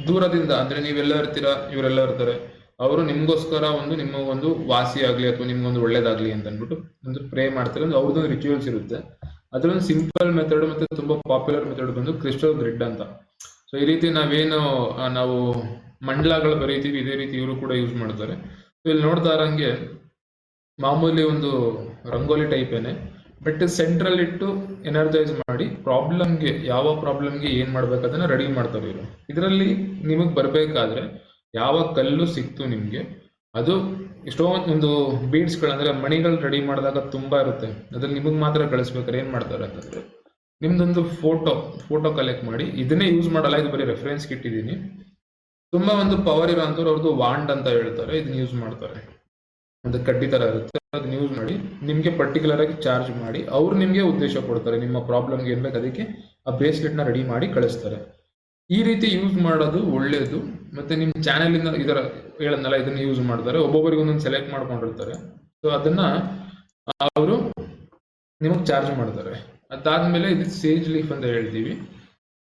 ದೂರದಿಂದ ಅಂದ್ರೆ ನೀವೆಲ್ಲ ಇರ್ತೀರಾ ಇವರೆಲ್ಲ ಇರ್ತಾರೆ. ಅವರು ನಿಮ್ಗೋಸ್ಕರ ಒಂದು ನಿಮ್ಮ ಒಂದು ವಾಸಿ ಆಗ್ಲಿ ಅಥವಾ ನಿಮ್ಗೊಂದು ಒಳ್ಳೇದಾಗ್ಲಿ ಅಂತ ಅಂದ್ಬಿಟ್ಟು ಒಂದು ಪ್ರೇ ಮಾಡ್ತಾರೆ. ಅಂದ್ರೆ ಅವ್ರದ್ದೊಂದು ರಿಚುವಲ್ಸ್ ಇರುತ್ತೆ. ಅದ್ರೊಂದು ಸಿಂಪಲ್ ಮೆಥಡ್ ಮತ್ತೆ ತುಂಬಾ ಪಾಪ್ಯುಲರ್ ಮೆಥಡ್ ಬಂದು ಕ್ರಿಸ್ಟಲ್ ಗ್ರಿಡ್ ಅಂತ. ಸೊ ಈ ರೀತಿ ನಾವೇನು ನಾವು ಮಂಡಲಗಳು ಬರೀತೀವಿ, ಇದೇ ರೀತಿ ಇವರು ಕೂಡ ಯೂಸ್ ಮಾಡ್ತಾರೆ. ಸೊ ಇಲ್ಲಿ ನೋಡ್ತಾ ಇರಂಗೆ ಮಾಮೂಲಿ ಒಂದು ರಂಗೋಲಿ ಟೈಪ್ ಏನೆ ಬಟ್ ಸೆಂಟ್ರಲ್ ಇಟ್ಟು ಎನರ್ಜೈಸ್ ಮಾಡಿ ಪ್ರಾಬ್ಲಮ್ಗೆ ಯಾವ ಪ್ರಾಬ್ಲಮ್ಗೆ ಏನ್ ಮಾಡ್ಬೇಕು ರೆಡಿ ಮಾಡ್ತಾರೆ ಇವರು. ಇದರಲ್ಲಿ ನಿಮಗೆ ಬರಬೇಕಾದ್ರೆ ಯಾವ ಕಲ್ಲು ಸಿಕ್ತು ನಿಮ್ಗೆ ಅದು ಎಷ್ಟೋ ಒಂದು ಬೀಡ್ಸ್ಗಳಂದ್ರೆ ಮಣಿಗಳು ರೆಡಿ ಮಾಡಿದಾಗ ತುಂಬಾ ಇರುತ್ತೆ. ಅದ್ರಲ್ಲಿ ನಿಮಗೆ ಮಾತ್ರ ಕಳಿಸ್ಬೇಕಾದ್ರೆ ಏನ್ ಮಾಡ್ತಾರೆ ಅಂತಂದ್ರೆ, ನಿಮ್ದೊಂದು ಫೋಟೋ ಫೋಟೋ ಕಲೆಕ್ಟ್ ಮಾಡಿ, ಇದನ್ನೇ ಯೂಸ್ ಮಾಡಲ್ಲ, ಇದು ಬರೀ ರೆಫರೆನ್ಸ್ ಇಟ್ಟಿದ್ದೀನಿ ತುಂಬಾ ಒಂದು ಪವರ್ ಇರೋ ಅಂಥವ್ರು ಅವ್ರದ್ದು ವಾಂಡ್ ಅಂತ ಹೇಳ್ತಾರೆ, ಇದನ್ನ ಯೂಸ್ ಮಾಡ್ತಾರೆ. ಒಂದು ಕಡ್ಡಿ ತರ ಇರುತ್ತೆ, ಅದನ್ನ ಯೂಸ್ ಮಾಡಿ, ನಿಮ್ಗೆ ಪರ್ಟಿಕ್ಯುಲರ್ ಆಗಿ ಚಾರ್ಜ್ ಮಾಡಿ, ಅವ್ರು ನಿಮಗೆ ಉದ್ದೇಶ ಕೊಡ್ತಾರೆ, ನಿಮ್ಮ ಪ್ರಾಬ್ಲಮ್ಗೆ ಏನ್ ಬೇಕು ಅದಕ್ಕೆ ಆ ಬ್ರೇಸ್ಲೆಟ್ನ ರೆಡಿ ಮಾಡಿ ಕಳಿಸ್ತಾರೆ. ಈ ರೀತಿ ಯೂಸ್ ಮಾಡೋದು ಒಳ್ಳೇದು. ಮತ್ತೆ ನಿಮ್ ಚಾನೆಲ್ ಇಂದ ಇದರ ಹೇಳದ್ನಲ್ಲ, ಇದನ್ನ ಯೂಸ್ ಮಾಡ್ತಾರೆ. ಒಬ್ಬೊಬ್ಬರಿಗೆ ಒಂದೊಂದು ಸೆಲೆಕ್ಟ್ ಮಾಡ್ಕೊಂಡಿರ್ತಾರೆ. ಸೊ ಅದನ್ನ ಅವರು ನಿಮಗೆ ಚಾರ್ಜ್ ಮಾಡ್ತಾರೆ. ಅದಾದ್ಮೇಲೆ ಇದು ಸೇಜ್ ಲೀಫ್ ಅಂತ ಹೇಳ್ತೀವಿ.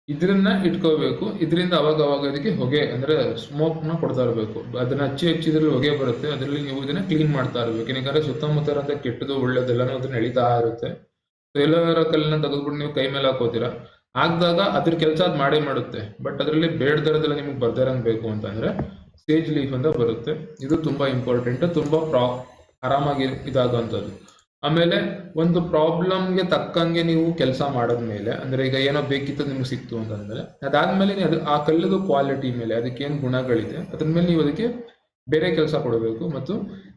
ಇದನ್ನ ಇಟ್ಕೋಬೇಕು. ಇದರಿಂದ ಅವಾಗ ಅವಾಗ ಇದಕ್ಕೆ ಹೊಗೆ, ಅಂದ್ರೆ ಸ್ಮೋಕ್ನ ಕೊಡ್ತಾ ಇರಬೇಕು. ಅದನ್ನ ಹಚ್ಚಿ ಹಚ್ಚಿದ್ರಲ್ಲಿ ಹೊಗೆ ಬರುತ್ತೆ. ಅದರಲ್ಲಿ ನೀವು ಇದನ್ನ ಕ್ಲೀನ್ ಮಾಡ್ತಾ ಇರ್ಬೇಕು. ಯಾಕಂದ್ರೆ ಸುತ್ತಮುತ್ತ ಇರೋಂಥ ಕೆಟ್ಟದು ಒಳ್ಳೇದೆಲ್ಲನೂ ಅದನ್ನ ಎಳಿತಾ ಇರುತ್ತೆ. ಸೊ ಎಲ್ಲರ ಕಲ್ಲನ್ನ ತೆಗೆದ್ಬಿಟ್ಟು ನೀವು ಕೈ ಮೇಲೆ ಹಾಕೋತೀರಾ? ಹಾಕ್ದಾಗ ಅದ್ರ ಕೆಲಸ ಅದು ಮಾಡೇ ಮಾಡುತ್ತೆ. ಬಟ್ ಅದರಲ್ಲಿ ಬೇಡದಿರೋದೆಲ್ಲ ನಿಮಗೆ ಬರ್ದಿರಂಗ್ ಬೇಕು ಅಂತಂದ್ರೆ ಸ್ಟೇಜ್ ಲೀಫ್ ಅಂತ ಬರುತ್ತೆ. ಇದು ತುಂಬಾ ಇಂಪಾರ್ಟೆಂಟ್ ತುಂಬಾ ಪ್ರಾ, ಆರಾಮಾಗಿ ಇದಾಗುವಂಥದ್ದು ಆಮೇಲೆ ಒಂದು ಪ್ರಾಬ್ಲಮ್ಗೆ ತಕ್ಕಂಗೆ ನೀವು ಕೆಲಸ ಮಾಡದ್ಮೇಲೆ, ಅಂದ್ರೆ ಈಗ ಏನೋ ಬೇಕಿತ್ತು ನಿಮ್ಗೆ ಸಿಕ್ತು ಅಂತಂದ್ರೆ, ಅದಾದ್ಮೇಲೆ ಅದು, ಆ ಕಲ್ಲದ ಕ್ವಾಲಿಟಿ ಮೇಲೆ ಅದಕ್ಕೆ ಏನು ಗುಣಗಳಿದೆ, ಅದ್ರ ಮೇಲೆ ನೀವು ಅದಕ್ಕೆ ಬೇರೆ ಕೆಲಸ ಕೊಡಬೇಕು. ಮತ್ತು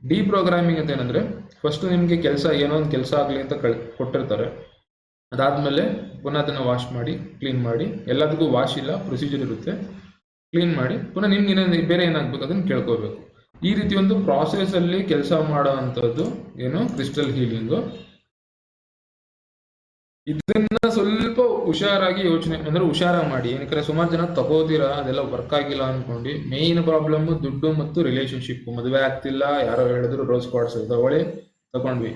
ಡಿ ಪ್ರೋಗ್ರಾಮಿಂಗ್ ಅಂತ ಏನಂದ್ರೆ ಫಸ್ಟ್ ನಿಮಗೆ ಕೆಲಸ, ಏನೋ ಒಂದು ಕೆಲಸ ಆಗಲಿ ಅಂತ ಕಳ್, ಕೊಟ್ಟಿರ್ತಾರೆ. ಅದಾದ್ಮೇಲೆ ಪುನಃ ಅದನ್ನು ವಾಶ್ ಮಾಡಿ ಕ್ಲೀನ್ ಮಾಡಿ. ಎಲ್ಲದಕ್ಕೂ ವಾಶ್ ಇಲ್ಲ ಪ್ರೊಸೀಜರ್ ಇರುತ್ತೆ. ಕ್ಲೀನ್ ಮಾಡಿ, ಪುನಃ ನಿಮ್ಗೆ ಏನೇನು ಬೇರೆ ಏನಾಗಬೇಕು ಅದನ್ನು ಕೇಳ್ಕೋಬೇಕು. ಈ ರೀತಿ ಒಂದು ಪ್ರಾಸೆಸ್ ಅಲ್ಲಿ ಕೆಲಸ ಮಾಡುವಂಥದ್ದು ಏನು ಕ್ರಿಸ್ಟಲ್ ಹೀಲಿಂಗು ಇದನ್ನ ಸ್ವಲ್ಪ ಹುಷಾರಾಗಿ ಯೋಚನೆ, ಅಂದ್ರೆ ಹುಷಾರಾಗಿ ಮಾಡಿ. ಏನಕ್ಕೆ ಸುಮಾರು ಜನ ತಗೋದಿರಾ, ಅದೆಲ್ಲ ವರ್ಕ್ ಆಗಿಲ್ಲ ಅನ್ಕೊಂಡು. ಮೇನ್ ಪ್ರಾಬ್ಲಮ್ ದುಡ್ಡು ಮತ್ತು ರಿಲೇಶನ್ಶಿಪ್ ಮದುವೆ ಆಗ್ತಿಲ್ಲ, ಯಾರೋ ಹೇಳಿದ್ರು ರೋಸ್ ಕಾರ್ಡ್ಸ್ ತಗೊಳ್ಳಿ ತಗೊಂಡ್ವಿ.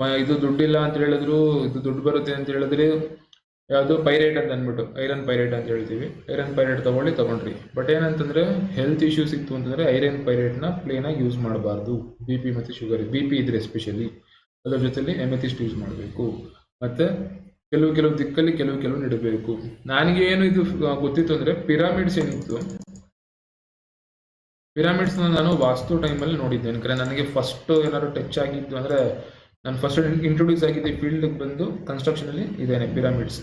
ಇದು ದುಡ್ಡಿಲ್ಲ ಅಂತ ಹೇಳಿದ್ರು, ಇದು ದುಡ್ಡು ಬರುತ್ತೆ ಅಂತ ಹೇಳಿದ್ರೆ, ಯಾವುದು ಪೈರೇಟ್ ಅಂತ ಅಂದ್ಬಿಟ್ಟು, ಐರನ್ ಪೈರೇಟ್ ಅಂತ ಹೇಳ್ತೀವಿ. ಐರನ್ ಪೈರೇಟ್ ತಗೊಳ್ಳಿ, ತಗೊಂಡ್ರಿ. ಬಟ್ ಏನಂತಂದ್ರೆ ಹೆಲ್ತ್ ಇಶ್ಯೂ ಸಿಕ್ತು ಅಂತಂದ್ರೆ, ಐರನ್ ಪೈರೇಟ್ನ ಪ್ಲೇನ್ ಆಗಿ ಯೂಸ್ ಮಾಡಬಾರ್ದು. ಬಿ ಪಿ ಮತ್ತು ಶುಗರ್ ಬಿ ಪಿ ಇದ್ರೆ ಎಸ್ಪೆಷಲಿ ಅದ್ರ ಜೊತೆಲಿ ಎಮೆಥಿಸ್ಟ್ ಯೂಸ್ ಮಾಡಬೇಕು. ಮತ್ತೆ ಕೆಲವು ಕೆಲವು ದಿಕ್ಕಲ್ಲಿ ಕೆಲವು ಕೆಲವು ನೆಡಬೇಕು. ನನಗೆ ಏನು ಇದು ಗೊತ್ತಿತ್ತು ಅಂದ್ರೆ ಪಿರಾಮಿಡ್ಸ್ ಏನಿತ್ತು? ಪಿರಾಮಿಡ್ಸ್ ನಾನು ವಾಸ್ತು ಟೈಮಲ್ಲಿ ನೋಡಿದ್ದೆ ಯಾಕಂದ್ರೆ ನನಗೆ ಫಸ್ಟ್ ಏನಾದ್ರು ಟಚ್ ಆಗಿದ್ದು ಅಂದ್ರೆ ನಾನು ಫಸ್ಟ್ ಇಂಟ್ರೊಡ್ಯೂಸ್ ಆಗಿದ್ದೆ ಫೀಲ್ಡ್ ಬಂದು ಕನ್ಸ್ಟ್ರಕ್ಷನ್ ಅಲ್ಲಿ ಇದೇನೆ ಪಿರಾಮಿಡ್ಸ್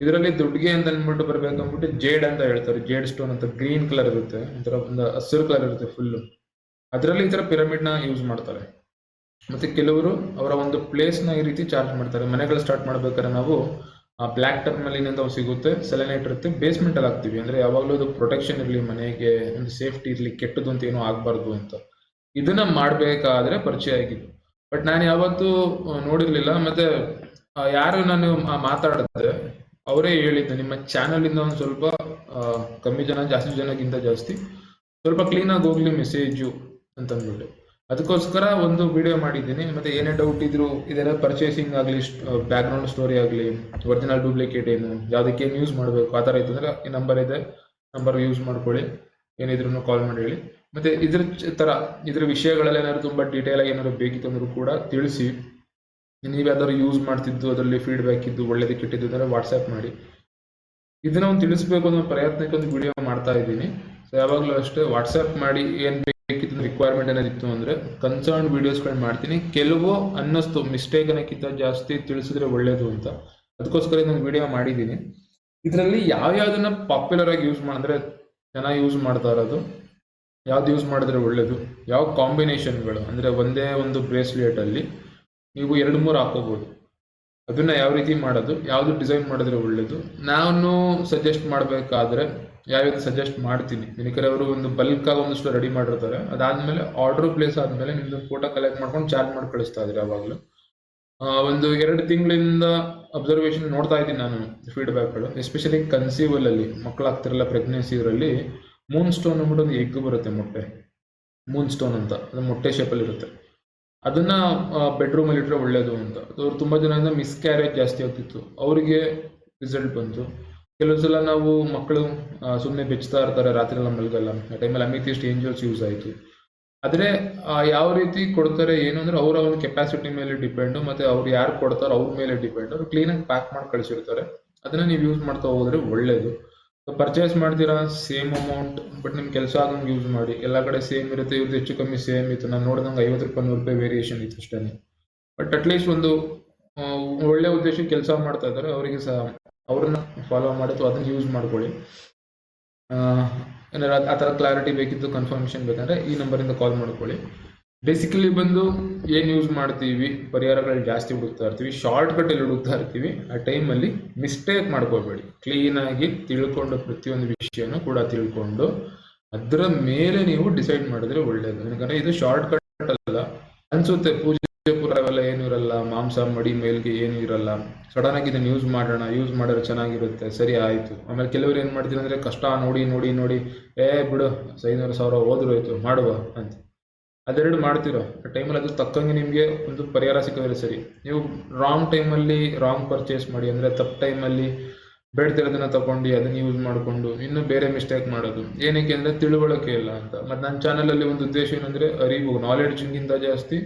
ಇದರಲ್ಲಿ ದುಡ್ಡಿಗೆ ಅಂತ ಅಂದ್ಬಿಟ್ಟು ಬರ್ಬೇಕಂದ್ಬಿಟ್ಟು ಜೇಡ್ ಅಂತ ಹೇಳ್ತಾರೆ. ಜೇಡ್ ಸ್ಟೋನ್ ಅಂತ ಗ್ರೀನ್ ಕಲರ್ ಇರುತ್ತೆ. ಒಂಥರ ಒಂದು ಹಸಿರು ಕಲರ್ ಇರುತ್ತೆ ಫುಲ್ ಅದರಲ್ಲಿ ಈ ಥರ ಪಿರಮಿಡ್ನ ಯೂಸ್ ಮಾಡ್ತಾರೆ. ಮತ್ತೆ ಕೆಲವರು ಅವರ ಒಂದು ಪ್ಲೇಸ್ನ ಈ ರೀತಿ ಚಾರ್ಜ್ ಮಾಡ್ತಾರೆ. ಮನೆಗಳು ಸ್ಟಾರ್ಟ್ ಮಾಡ್ಬೇಕಾದ್ರೆ ನಾವು ಆ ಬ್ಲ್ಯಾಕ್ ಟರ್ಮಲಿನ್ ಅಂತ ಒಂದು ಸಿಗುತ್ತೆ ಸೆಲೆನೈಟ್ ಇರುತ್ತೆ ಬೇಸ್ಮೆಂಟ್ ಅಲ್ಲಿ ಹಾಕ್ತಿವಿ. ಅಂದ್ರೆ ಯಾವಾಗಲೂ ಅದು ಪ್ರೊಟೆಕ್ಷನ್ ಇರಲಿ, ಮನೆಗೆ ಒಂದು ಸೇಫ್ಟಿ ಇರಲಿ, ಕೆಟ್ಟದ್ದು ಅಂತ ಏನೂ ಆಗಬಾರ್ದು ಅಂತ. ಇದನ್ನ ಮಾಡಬೇಕಾದ್ರೆ ಪರಿಚಯ ಆಗಿದ್ದು ಬಟ್ ನಾನು ಯಾವತ್ತೂ ನೋಡಿರ್ಲಿಲ್ಲ. ಮತ್ತೆ ಯಾರು ನಾನು ಮಾತಾಡಿದೆ, ಅವರೇ ಹೇಳಿದ್ದು, ನಿಮ್ಮ ಚಾನಲ್ ಇಂದ ಒಂದು ಸ್ವಲ್ಪ ಕಮ್ಮಿ ಜನ, ಜಾಸ್ತಿ ಜನಕ್ಕಿಂತ ಜಾಸ್ತಿ, ಸ್ವಲ್ಪ ಕ್ಲೀನ್ ಆಗಿ ಹೋಗ್ಲಿ ಮೆಸೇಜು ಅಂತ ಅಂದ್ಬಿಟ್ಟು ಅದಕ್ಕೋಸ್ಕರ ಒಂದು ವಿಡಿಯೋ ಮಾಡಿದ್ದೀನಿ. ಮತ್ತೆ ಏನೇ ಡೌಟ್ ಇದ್ರು, ಇದೆಲ್ಲ ಪರ್ಚೇಸಿಂಗ್ ಆಗಲಿ ಬ್ಯಾಕ್ ಗ್ರೌಂಡ್ ಸ್ಟೋರಿ ಆಗಲಿ ಒರಿಜಿನಲ್ ಡೂಪ್ಲಿಕೇಟ್ ಏನು, ಯಾವುದಕ್ಕೆ ಏನು ಯೂಸ್ ಮಾಡಬೇಕು, ಆ ಥರ ಇತ್ತಂದ್ರೆ ಈ ನಂಬರ್ ಇದೆ. ನಂಬರ್ ಯೂಸ್ ಮಾಡ್ಕೊಳ್ಳಿ. ಏನಿದ್ರು ಕಾಲ್ ಮಾಡಿ ಹೇಳಿ. ಮತ್ತೆ ಇದ್ರ ತರ ಇದ್ರ ವಿಷಯಗಳಲ್ಲಿ ಏನಾದ್ರು ತುಂಬಾ ಡೀಟೇಲ್ ಆಗಿ ಏನಾದ್ರು ಬೇಕಿತ್ತು ಅಂದ್ರೂ ಕೂಡ ತಿಳಿಸಿ. ನೀವು ಅದರ ಯೂಸ್ ಮಾಡ್ತಿದ್ದು, ಅದರಲ್ಲಿ ಫೀಡ್ಬ್ಯಾಕ್ ಇದ್ದು, ಒಳ್ಳೇದು, ಕೆಟ್ಟಿದ್ದು ಅಂದ್ರೆ ವಾಟ್ಸ್ಆ್ಯಪ್ ಮಾಡಿ. ಇದನ್ನ ಒಂದು ತಿಳಿಸ್ಬೇಕು ಅನ್ನೋ ಪ್ರಯತ್ನಕ್ಕೆ ಒಂದು ವಿಡಿಯೋ ಮಾಡ್ತಾ ಇದ್ದೀನಿ. ಸೊ ಯಾವಾಗಲೂ ಅಷ್ಟೇ ವಾಟ್ಸ್ಆ್ಯಪ್ ಮಾಡಿ ಏನ್ ಬೇಕಿತ್ತು ರಿಕ್ವೈರ್ಮೆಂಟ್ ಏನಾದಿತ್ತು ಅಂದ್ರೆ ಕನ್ಸರ್ನ್ ವಿಡಿಯೋಸ್ಗಳು ಮಾಡ್ತೀನಿ. ಕೆಲವು ಅನ್ನಿಸ್ತು ಮಿಸ್ಟೇಕ್ ಅನ್ನೋಕ್ಕಿಂತ ಜಾಸ್ತಿ ತಿಳಿಸಿದ್ರೆ ಒಳ್ಳೇದು ಅಂತ. ಅದಕ್ಕೋಸ್ಕರ ನಾನು ವಿಡಿಯೋ ಮಾಡಿದ್ದೀನಿ. ಇದರಲ್ಲಿ ಯಾವ್ಯಾವ್ದನ್ನ ಪಾಪ್ಯುಲರ್ ಆಗಿ ಯೂಸ್ ಮಾಡಿದ್ರೆ ಚೆನ್ನಾಗಿ ಯೂಸ್ ಮಾಡ್ತಾ ಇರೋದು? ಯಾವ್ದು ಯೂಸ್ ಮಾಡಿದ್ರೆ ಒಳ್ಳೇದು? ಯಾವ ಕಾಂಬಿನೇಷನ್ಗಳು ಅಂದ್ರೆ ಒಂದೇ ಒಂದು ಬ್ರೇಸ್ಲೆಟ್ ಅಲ್ಲಿ ನೀವು ಎರಡು ಮೂರು ಹಾಕೋಬಹುದು ಅದನ್ನ ಯಾವ ರೀತಿ ಮಾಡೋದು? ಯಾವ್ದು ಡಿಸೈನ್ ಮಾಡಿದ್ರೆ ಒಳ್ಳೇದು? ನಾನು ಸಜೆಸ್ಟ್ ಮಾಡಬೇಕಾದ್ರೆ ಯಾವ್ಯಾವ್ದು ಸಜೆಸ್ಟ್ ಮಾಡ್ತೀನಿ. ಯಾಕಂದ್ರೆ ಅವರು ಒಂದು ಬಲ್ಕ್ ಆಗಿ ಒಂದಷ್ಟು ರೆಡಿ ಮಾಡಿರ್ತಾರೆ. ಅದಾದ್ಮೇಲೆ ಆರ್ಡರ್ ಪ್ಲೇಸ್ ಆದ್ಮೇಲೆ ನಿಮ್ದು ಫೋಟೋ ಕಲೆಕ್ಟ್ ಮಾಡ್ಕೊಂಡು ಚಾರ್ಜ್ ಮಾಡಿ ಕಳಿಸ್ತಾ ಇದ್ರೆ ಯಾವಾಗಲೂ ಒಂದು ಎರಡು ತಿಂಗಳಿಂದ ಅಬ್ಸರ್ವೇಷನ್ ನೋಡ್ತಾ ಇದ್ದೀನಿ ನಾನು ಫೀಡ್ಬ್ಯಾಕ್ಗಳು ಎಸ್ಪೆಷಲಿ ಕನ್ಸೀವಲಲ್ಲಿ ಮಕ್ಕಳಾಗ್ತಿರಲ್ಲ ಪ್ರೆಗ್ನೆನ್ಸಿ ಇದರಲ್ಲಿ ಮೂನ್ ಸ್ಟೋನ್ ಅಂದ್ಬಿಟ್ಟು ಒಂದು ಎಗ್ ಬರುತ್ತೆ ಮೊಟ್ಟೆ. ಮೂನ್ ಸ್ಟೋನ್ ಅಂತ. ಅದು ಮೊಟ್ಟೆ ಶೇಪಲ್ಲಿ ಇರುತ್ತೆ. ಅದನ್ನ ಬೆಡ್ರೂಮ್ ಅಲ್ಲಿ ಇಟ್ಟರೆ ಒಳ್ಳೇದು ಅಂತ. ಅವ್ರು ತುಂಬಾ ಜನ ಮಿಸ್ ಕ್ಯಾರೇಜ್ ಜಾಸ್ತಿ ಆಗ್ತಿತ್ತು. ಅವರಿಗೆ ರಿಸಲ್ಟ್ ಬಂತು. ಕೆಲವು ಸಲ ನಾವು ಮಕ್ಕಳು ಸುಮ್ಮನೆ ಬೆಚ್ಚತಾ ಇರ್ತಾರೆ ರಾತ್ರಿ ಎಲ್ಲ ಮಲಗಲ್ಲ. ಆ ಟೈಮಲ್ಲಿ ಅಮಿತಿಸ್ಟ್ ಏಂಜಲ್ಸ್ ಯೂಸ್ ಆಯಿತು. ಆದರೆ ಯಾವ ರೀತಿ ಕೊಡ್ತಾರೆ ಏನು ಅಂದ್ರೆ ಅವರ ಒಂದು ಕೆಪಾಸಿಟಿ ಮೇಲೆ ಡಿಪೆಂಡ್ ಮತ್ತೆ ಅವ್ರು ಯಾರು ಕೊಡ್ತಾರೋ ಅವ್ರ ಮೇಲೆ ಡಿಪೆಂಡ್ ಅವ್ರು ಕ್ಲೀನಾಗಿ ಪ್ಯಾಕ್ ಮಾಡಿ ಕಳಿಸಿರ್ತಾರೆ. ಅದನ್ನ ನೀವು ಯೂಸ್ ಮಾಡ್ತಾ ಹೋದ್ರೆ ಒಳ್ಳೇದು. ಪರ್ಚೇಸ್ ಮಾಡ್ತೀರಾ? ಸೇಮ್ ಅಮೌಂಟ್ ಬಟ್ ನಿಮ್ ಕೆಲಸ ಆಗಂಗೆ ಯೂಸ್ ಮಾಡಿ. ಎಲ್ಲ ಕಡೆ ಸೇಮ್ ಇರುತ್ತೆ ಇವ್ರದ್ದು ಹೆಚ್ಚು ಕಮ್ಮಿ ಸೇಮ್ ಇತ್ತು. ನಾನು ನೋಡಿದಂಗೆ ಐವತ್ತು ರೂಪಾಯಿ, ನೂರು ರೂಪಾಯಿ ವೇರಿಯೇಷನ್ ಇತ್ತು ಅಷ್ಟೇ ಬಟ್ ಅಟ್ಲೀಸ್ಟ್ ಒಂದು ಒಳ್ಳೆ ಉದ್ದೇಶಕ್ಕೆ ಕೆಲಸ ಮಾಡ್ತಾ ಇದ್ದಾರೆ. ಅವರಿಗೆ ಸಹ ಅವ್ರನ್ನ ಫಾಲೋ ಮಾಡಿ ಅಥವಾ ಅದನ್ನ ಯೂಸ್ ಮಾಡ್ಕೊಳ್ಳಿ. ಏನಾರ ಆ ಥರ ಕ್ಲಾರಿಟಿ ಬೇಕಿತ್ತು ಕನ್ಫರ್ಮೇಷನ್ ಬೇಕಂದ್ರೆ ಈ ನಂಬರಿಂದ ಕಾಲ್ ಮಾಡ್ಕೊಳ್ಳಿ. ಬೇಸಿಕಲಿ ಬಂದು ಏನು ಯೂಸ್ ಮಾಡ್ತೀವಿ? ಪರಿಹಾರಗಳು ಜಾಸ್ತಿ ಹುಡುಕ್ತಾ ಇರ್ತೀವಿ ಶಾರ್ಟ್ ಕಟ್ಟಲ್ಲಿ ಹುಡುಕ್ತಾ ಇರ್ತೀವಿ. ಆ ಟೈಮಲ್ಲಿ ಮಿಸ್ಟೇಕ್ ಮಾಡ್ಕೋಬೇಡಿ. ಕ್ಲೀನಾಗಿ ತಿಳ್ಕೊಂಡು ಪ್ರತಿಯೊಂದು ವಿಷಯನೂ ಕೂಡ ತಿಳ್ಕೊಂಡು ಅದರ ಮೇಲೆ ನೀವು ಡಿಸೈಡ್ ಮಾಡಿದ್ರೆ ಒಳ್ಳೇದು. ಯಾಕಂದ್ರೆ ಇದು ಶಾರ್ಟ್ ಕಟ್ ಅಲ್ಲ. ಅನ್ಸುತ್ತೆ ಪೂಜೆ ಪುರಾವೆಲ್ಲ ಏನು ಇರಲ್ಲ, ಮಾಂಸ, ಮಡಿ, ಮೇಲ್ಗೆ ಏನು ಇರಲ್ಲ. ಸಡನ್ ಆಗಿ ಇದನ್ನು ಯೂಸ್ ಮಾಡೋಣ ಯೂಸ್ ಮಾಡಿದ್ರೆ ಚೆನ್ನಾಗಿರುತ್ತೆ, ಸರಿ ಆಯಿತು. ಆಮೇಲೆ ಕೆಲವರು ಏನು ಮಾಡ್ತೀವಿ ಅಂದ್ರೆ ಕಷ್ಟ ನೋಡಿ ನೋಡಿ ನೋಡಿ, ಏ ಬಿಡು, ಐನೂರು ಸಾವಿರ ಹೋದ್ರು ಆಯ್ತು ಮಾಡುವ ಅಂತ. ಅದೆರಡು ಮಾಡ್ತಿರೋ? ಆ ಟೈಮಲ್ಲಿ ಅದು ತಕ್ಕಂಗೆ ನಿಮಗೆ ಒಂದು ಪರಿಹಾರ ಸಿಕ್ಕಿದ್ರೆ ಸರಿ. ನೀವು ರಾಂಗ್ ಟೈಮಲ್ಲಿ ರಾಂಗ್ ಪರ್ಚೇಸ್ ಮಾಡಿ, ಅಂದರೆ ತಪ್ಪು ಟೈಮಲ್ಲಿ ಬೇಡ್ತಿರೋದನ್ನ ತಗೊಂಡು ಅದನ್ನ ಯೂಸ್ ಮಾಡಿಕೊಂಡು ಇನ್ನೂ ಬೇರೆ ಮಿಸ್ಟೇಕ್ ಮಾಡೋದು. ಏನಕ್ಕೆ ಅಂದರೆ ತಿಳುವಳಿಕೆ ಇಲ್ಲ ಅಂತ. ಮತ್ತೆ ನನ್ನ ಚಾನಲಲ್ಲಿ ಒಂದು ಉದ್ದೇಶ ಏನಂದರೆ ಅರಿವು ನಾಲೆಡ್ಜ್ಗಿಂತ ಜಾಸ್ತಿ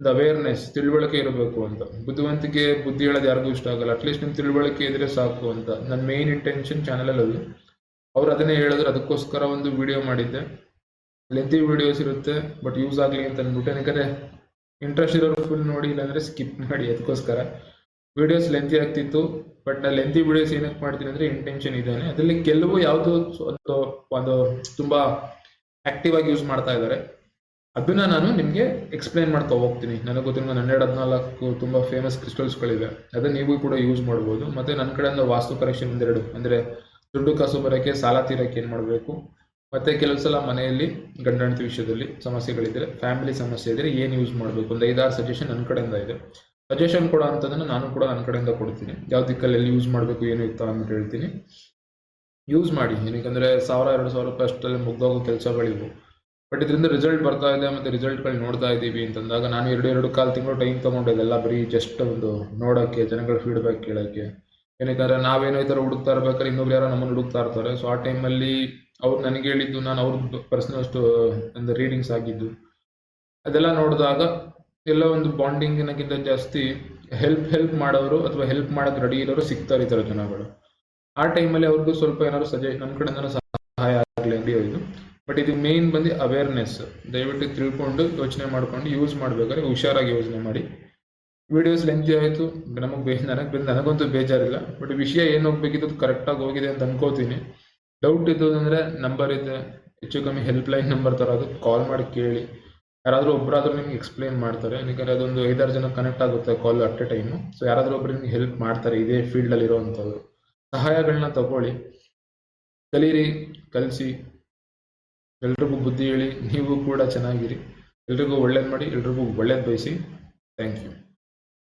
ಒಂದು ಅವೇರ್ನೆಸ್ ತಿಳುವಳಿಕೆ ಇರಬೇಕು ಅಂತ. ಬುದ್ಧಿವಂತಿಕೆ, ಬುದ್ಧಿ ಹೇಳೋದು ಯಾರಿಗೂ ಇಷ್ಟ ಆಗಲ್ಲ. ಅಟ್ಲೀಸ್ಟ್ ನಿಮ್ಮ ತಿಳುವಳಿಕೆ ಇದ್ರೆ ಸಾಕು ಅಂತ. ನನ್ನ ಮೇನ್ ಇಂಟೆನ್ಷನ್ ಚಾನಲಲ್ಲಿ ಅದು. ಅವ್ರು ಅದನ್ನೇ ಹೇಳಿದ್ರು, ಅದಕ್ಕೋಸ್ಕರ ಒಂದು ವಿಡಿಯೋ ಮಾಡಿದ್ದೆ. ಲೆಂತಿ ವಿಡಿಯೋಸ್ ಇರುತ್ತೆ ಬಟ್ ಯೂಸ್ ಆಗಲಿ ಅಂತ ಅಂದ್ಬಿಟ್ಟು ಏನಕ್ಕೆ ಇಂಟ್ರೆಸ್ಟ್ ಇರೋರು ಫುಲ್ ನೋಡಿ, ಇಲ್ಲಾಂದ್ರೆ ಸ್ಕಿಪ್ ಮಾಡಿ ಅದಕ್ಕೋಸ್ಕರ ವಿಡಿಯೋಸ್ ಲೆಂತಿ ಆಗ್ತಿತ್ತು ಬಟ್ ನಾನು ಲೆಂತಿ ವಿಡಿಯೋಸ್ ಏನಕ್ಕೆ ಮಾಡ್ತೀನಿ ಅಂದ್ರೆ ಇಂಟೆನ್ಷನ್ ಇದ್ದಾನೆ ಅದರಲ್ಲಿ ಕೆಲವು ಯಾವುದು ಒಂದು ಒಂದು ತುಂಬಾ ಆಕ್ಟಿವ್ ಆಗಿ ಯೂಸ್ ಮಾಡ್ತಾ ಇದ್ದಾರೆ. ಅದನ್ನ ನಾನು ನಿಮಗೆ ಎಕ್ಸ್ಪ್ಲೈನ್ ಮಾಡ್ತಾ ಹೋಗ್ತೀನಿ. ನನಗೆ ಗೊತ್ತಿರೋ ಹನ್ನೆರಡು, ಹದಿನಾಲ್ಕು ತುಂಬಾ ಫೇಮಸ್ ಕ್ರಿಸ್ಟಲ್ಸ್ಗಳಿವೆ ಅದನ್ನ ನೀವು ಕೂಡ ಯೂಸ್ ಮಾಡ್ಬೋದು. ಮತ್ತೆ ನನ್ನ ಕಡೆಯಿಂದ ವಾಸ್ತು ಕರೆಕ್ಷನ್ ಒಂದೆರಡು. ಅಂದ್ರೆ ದುಡ್ಡು ಕಾಸು ಬರೋಕ್ಕೆ, ಸಾಲ ತೀರಕ್ಕೆ ಏನು ಮಾಡಬೇಕು? ಮತ್ತೆ ಕೆಲವು ಸಲ ಮನೆಯಲ್ಲಿ ಗಂಡ ಹೆಂಡತಿ ವಿಷಯದಲ್ಲಿ ಸಮಸ್ಯೆಗಳಿದ್ರೆ ಫ್ಯಾಮಿಲಿ ಸಮಸ್ಯೆ ಇದ್ರೆ ಏನು ಯೂಸ್ ಮಾಡಬೇಕು? ಒಂದು ಐದಾರು ಸಜೆಷನ್ ನನ್ನ ಕಡೆಯಿಂದ ಇದೆ. ಸಜೆಷನ್ ಕೊಡೋ ಅಂಥದ್ದನ್ನು ನಾನು ಕೂಡ ನನ್ನ ಕಡೆಯಿಂದ ಕೊಡ್ತೀನಿ. ಯಾವ ದಿಕ್ಕಲ್ಲಿ ಯೂಸ್ ಮಾಡಬೇಕು, ಏನು ಇತ್ತ ಅಂತ ಹೇಳ್ತೀನಿ. ಯೂಸ್ ಮಾಡಿ. ಏನಕ್ಕಂದ್ರೆ ಸಾವಿರ, ಎರಡು ಸಾವಿರ ರೂಪಾಯಿ ಅಷ್ಟರಲ್ಲಿ ಮುಗ್ದೋಗೋ ಕೆಲಸಗಳಿವು. ಬಟ್ ಇದರಿಂದ ರಿಸಲ್ಟ್ ಬರ್ತಾ ಇದೆ ಮತ್ತೆ ರಿಸಲ್ಟ್ಗಳು ನೋಡ್ತಾ ಇದ್ದೀವಿ ಅಂತಂದಾಗ ನಾನು ಎರಡು ಎರಡು ಕಾಲು ತಿಂಗಳು ಟೈಮ್ ತೊಗೊಂಡು ಇದೆಲ್ಲ ಬರೀ ಜಸ್ಟ್ ಒಂದು ನೋಡೋಕ್ಕೆ ಜನಗಳ ಫೀಡ್ಬ್ಯಾಕ್ ಕೇಳೋಕ್ಕೆ ಏನಕ್ಕಂದ್ರೆ ನಾವೇನೋ ಈ ಥರ ಹುಡುಕ್ತಾ ಇರ್ಬೇಕಾದ್ರೆ ಇನ್ನೊಬ್ರು ಯಾರೋ ನಮ್ಮನ್ನು ಹುಡುಕ್ತಾ ಇರ್ತಾರೆ. ಸೊ ಆ ಟೈಮಲ್ಲಿ ಅವ್ರು ನನಗೆ ಹೇಳಿದ್ದು, ನಾನು ಅವ್ರ ಪರ್ಸನಲ್ ಅಷ್ಟು, ಒಂದು ರೀಡಿಂಗ್ಸ್ ಆಗಿದ್ದು, ಅದೆಲ್ಲ ನೋಡಿದಾಗ ಎಲ್ಲ ಒಂದು ಬಾಂಡಿಂಗಿನಕ್ಕಿಂತ ಜಾಸ್ತಿ ಹೆಲ್ಪ್ ಹೆಲ್ಪ್ ಮಾಡೋರು ಅಥವಾ ಹೆಲ್ಪ್ ಮಾಡೋಕೆ ರೆಡಿ ಇರೋರು ಸಿಗ್ತಾರೆ ಈ ಥರ ಜನಗಳು. ಆ ಟೈಮಲ್ಲಿ ಅವ್ರಿಗೂ ಸ್ವಲ್ಪ ಏನಾದ್ರು ಸಜೆ ನಮ್ಮ ಕಡೆಯಿಂದ ಸಹಾಯ ಆಗಲಿ ಅಂಗಡಿ ಇದು ಬಟ್ ಇದು ಮೇನ್ ಬಂದು ಅವೇರ್ನೆಸ್ ದಯವಿಟ್ಟು ತಿಳ್ಕೊಂಡು, ಯೋಚನೆ ಮಾಡ್ಕೊಂಡು ಯೂಸ್ ಮಾಡಬೇಕಾದ್ರೆ ಹುಷಾರಾಗಿ ಯೋಚನೆ ಮಾಡಿ. ವಿಡಿಯೋಸ್ ಲೆಂತಿ ಆಯಿತು, ನಮಗೆ ಬೇ, ನನಗೆ ನನಗಂತೂ ಬೇಜಾರಿಲ್ಲ. ಬಟ್ ವಿಷಯ ಏನು ಹೋಗ್ಬೇಕಿತ್ತು ಅದು ಕರೆಕ್ಟಾಗಿ ಹೋಗಿದೆ ಅಂತ ಅನ್ಕೋತೀನಿ. ಡೌಟ್ ಇದ್ದು ಅಂದರೆ ನಂಬರ್ ಇದೆ, ಹೆಚ್ಚು ಕಮ್ಮಿ ಹೆಲ್ಪ್ ಲೈನ್ ನಂಬರ್ ತರ ಅದು ಕಾಲ್ ಮಾಡಿ ಕೇಳಿ. ಯಾರಾದರೂ ಒಬ್ಬರಾದ್ರೂ ನಿಮ್ಗೆ ಎಕ್ಸ್ಪ್ಲೈನ್ ಮಾಡ್ತಾರೆ, ಯಾಕಂದ್ರೆ ಅದೊಂದು ಐದಾರು ಜನ ಕನೆಕ್ಟ್ ಆಗುತ್ತೆ call at a time so ಯಾರಾದರೂ ಒಬ್ರು ನಿಮ್ಗೆ ಹೆಲ್ಪ್ ಮಾಡ್ತಾರೆ ಇದೇ ಫೀಲ್ಡಲ್ಲಿ ಇರೋವಂಥವ್ರು. ಸಹಾಯಗಳನ್ನ ತಗೊಳ್ಳಿ. ಕಲೀರಿ, ಕಲಿಸಿ. ಎಲ್ರಿಗೂ ಬುದ್ಧಿ ಹೇಳಿ, ನೀವು ಕೂಡ ಚೆನ್ನಾಗಿರಿ. ಎಲ್ರಿಗೂ ಒಳ್ಳೇದು ಮಾಡಿ, ಎಲ್ರಿಗೂ ಒಳ್ಳೇದು ಬಯಸಿ. Thank you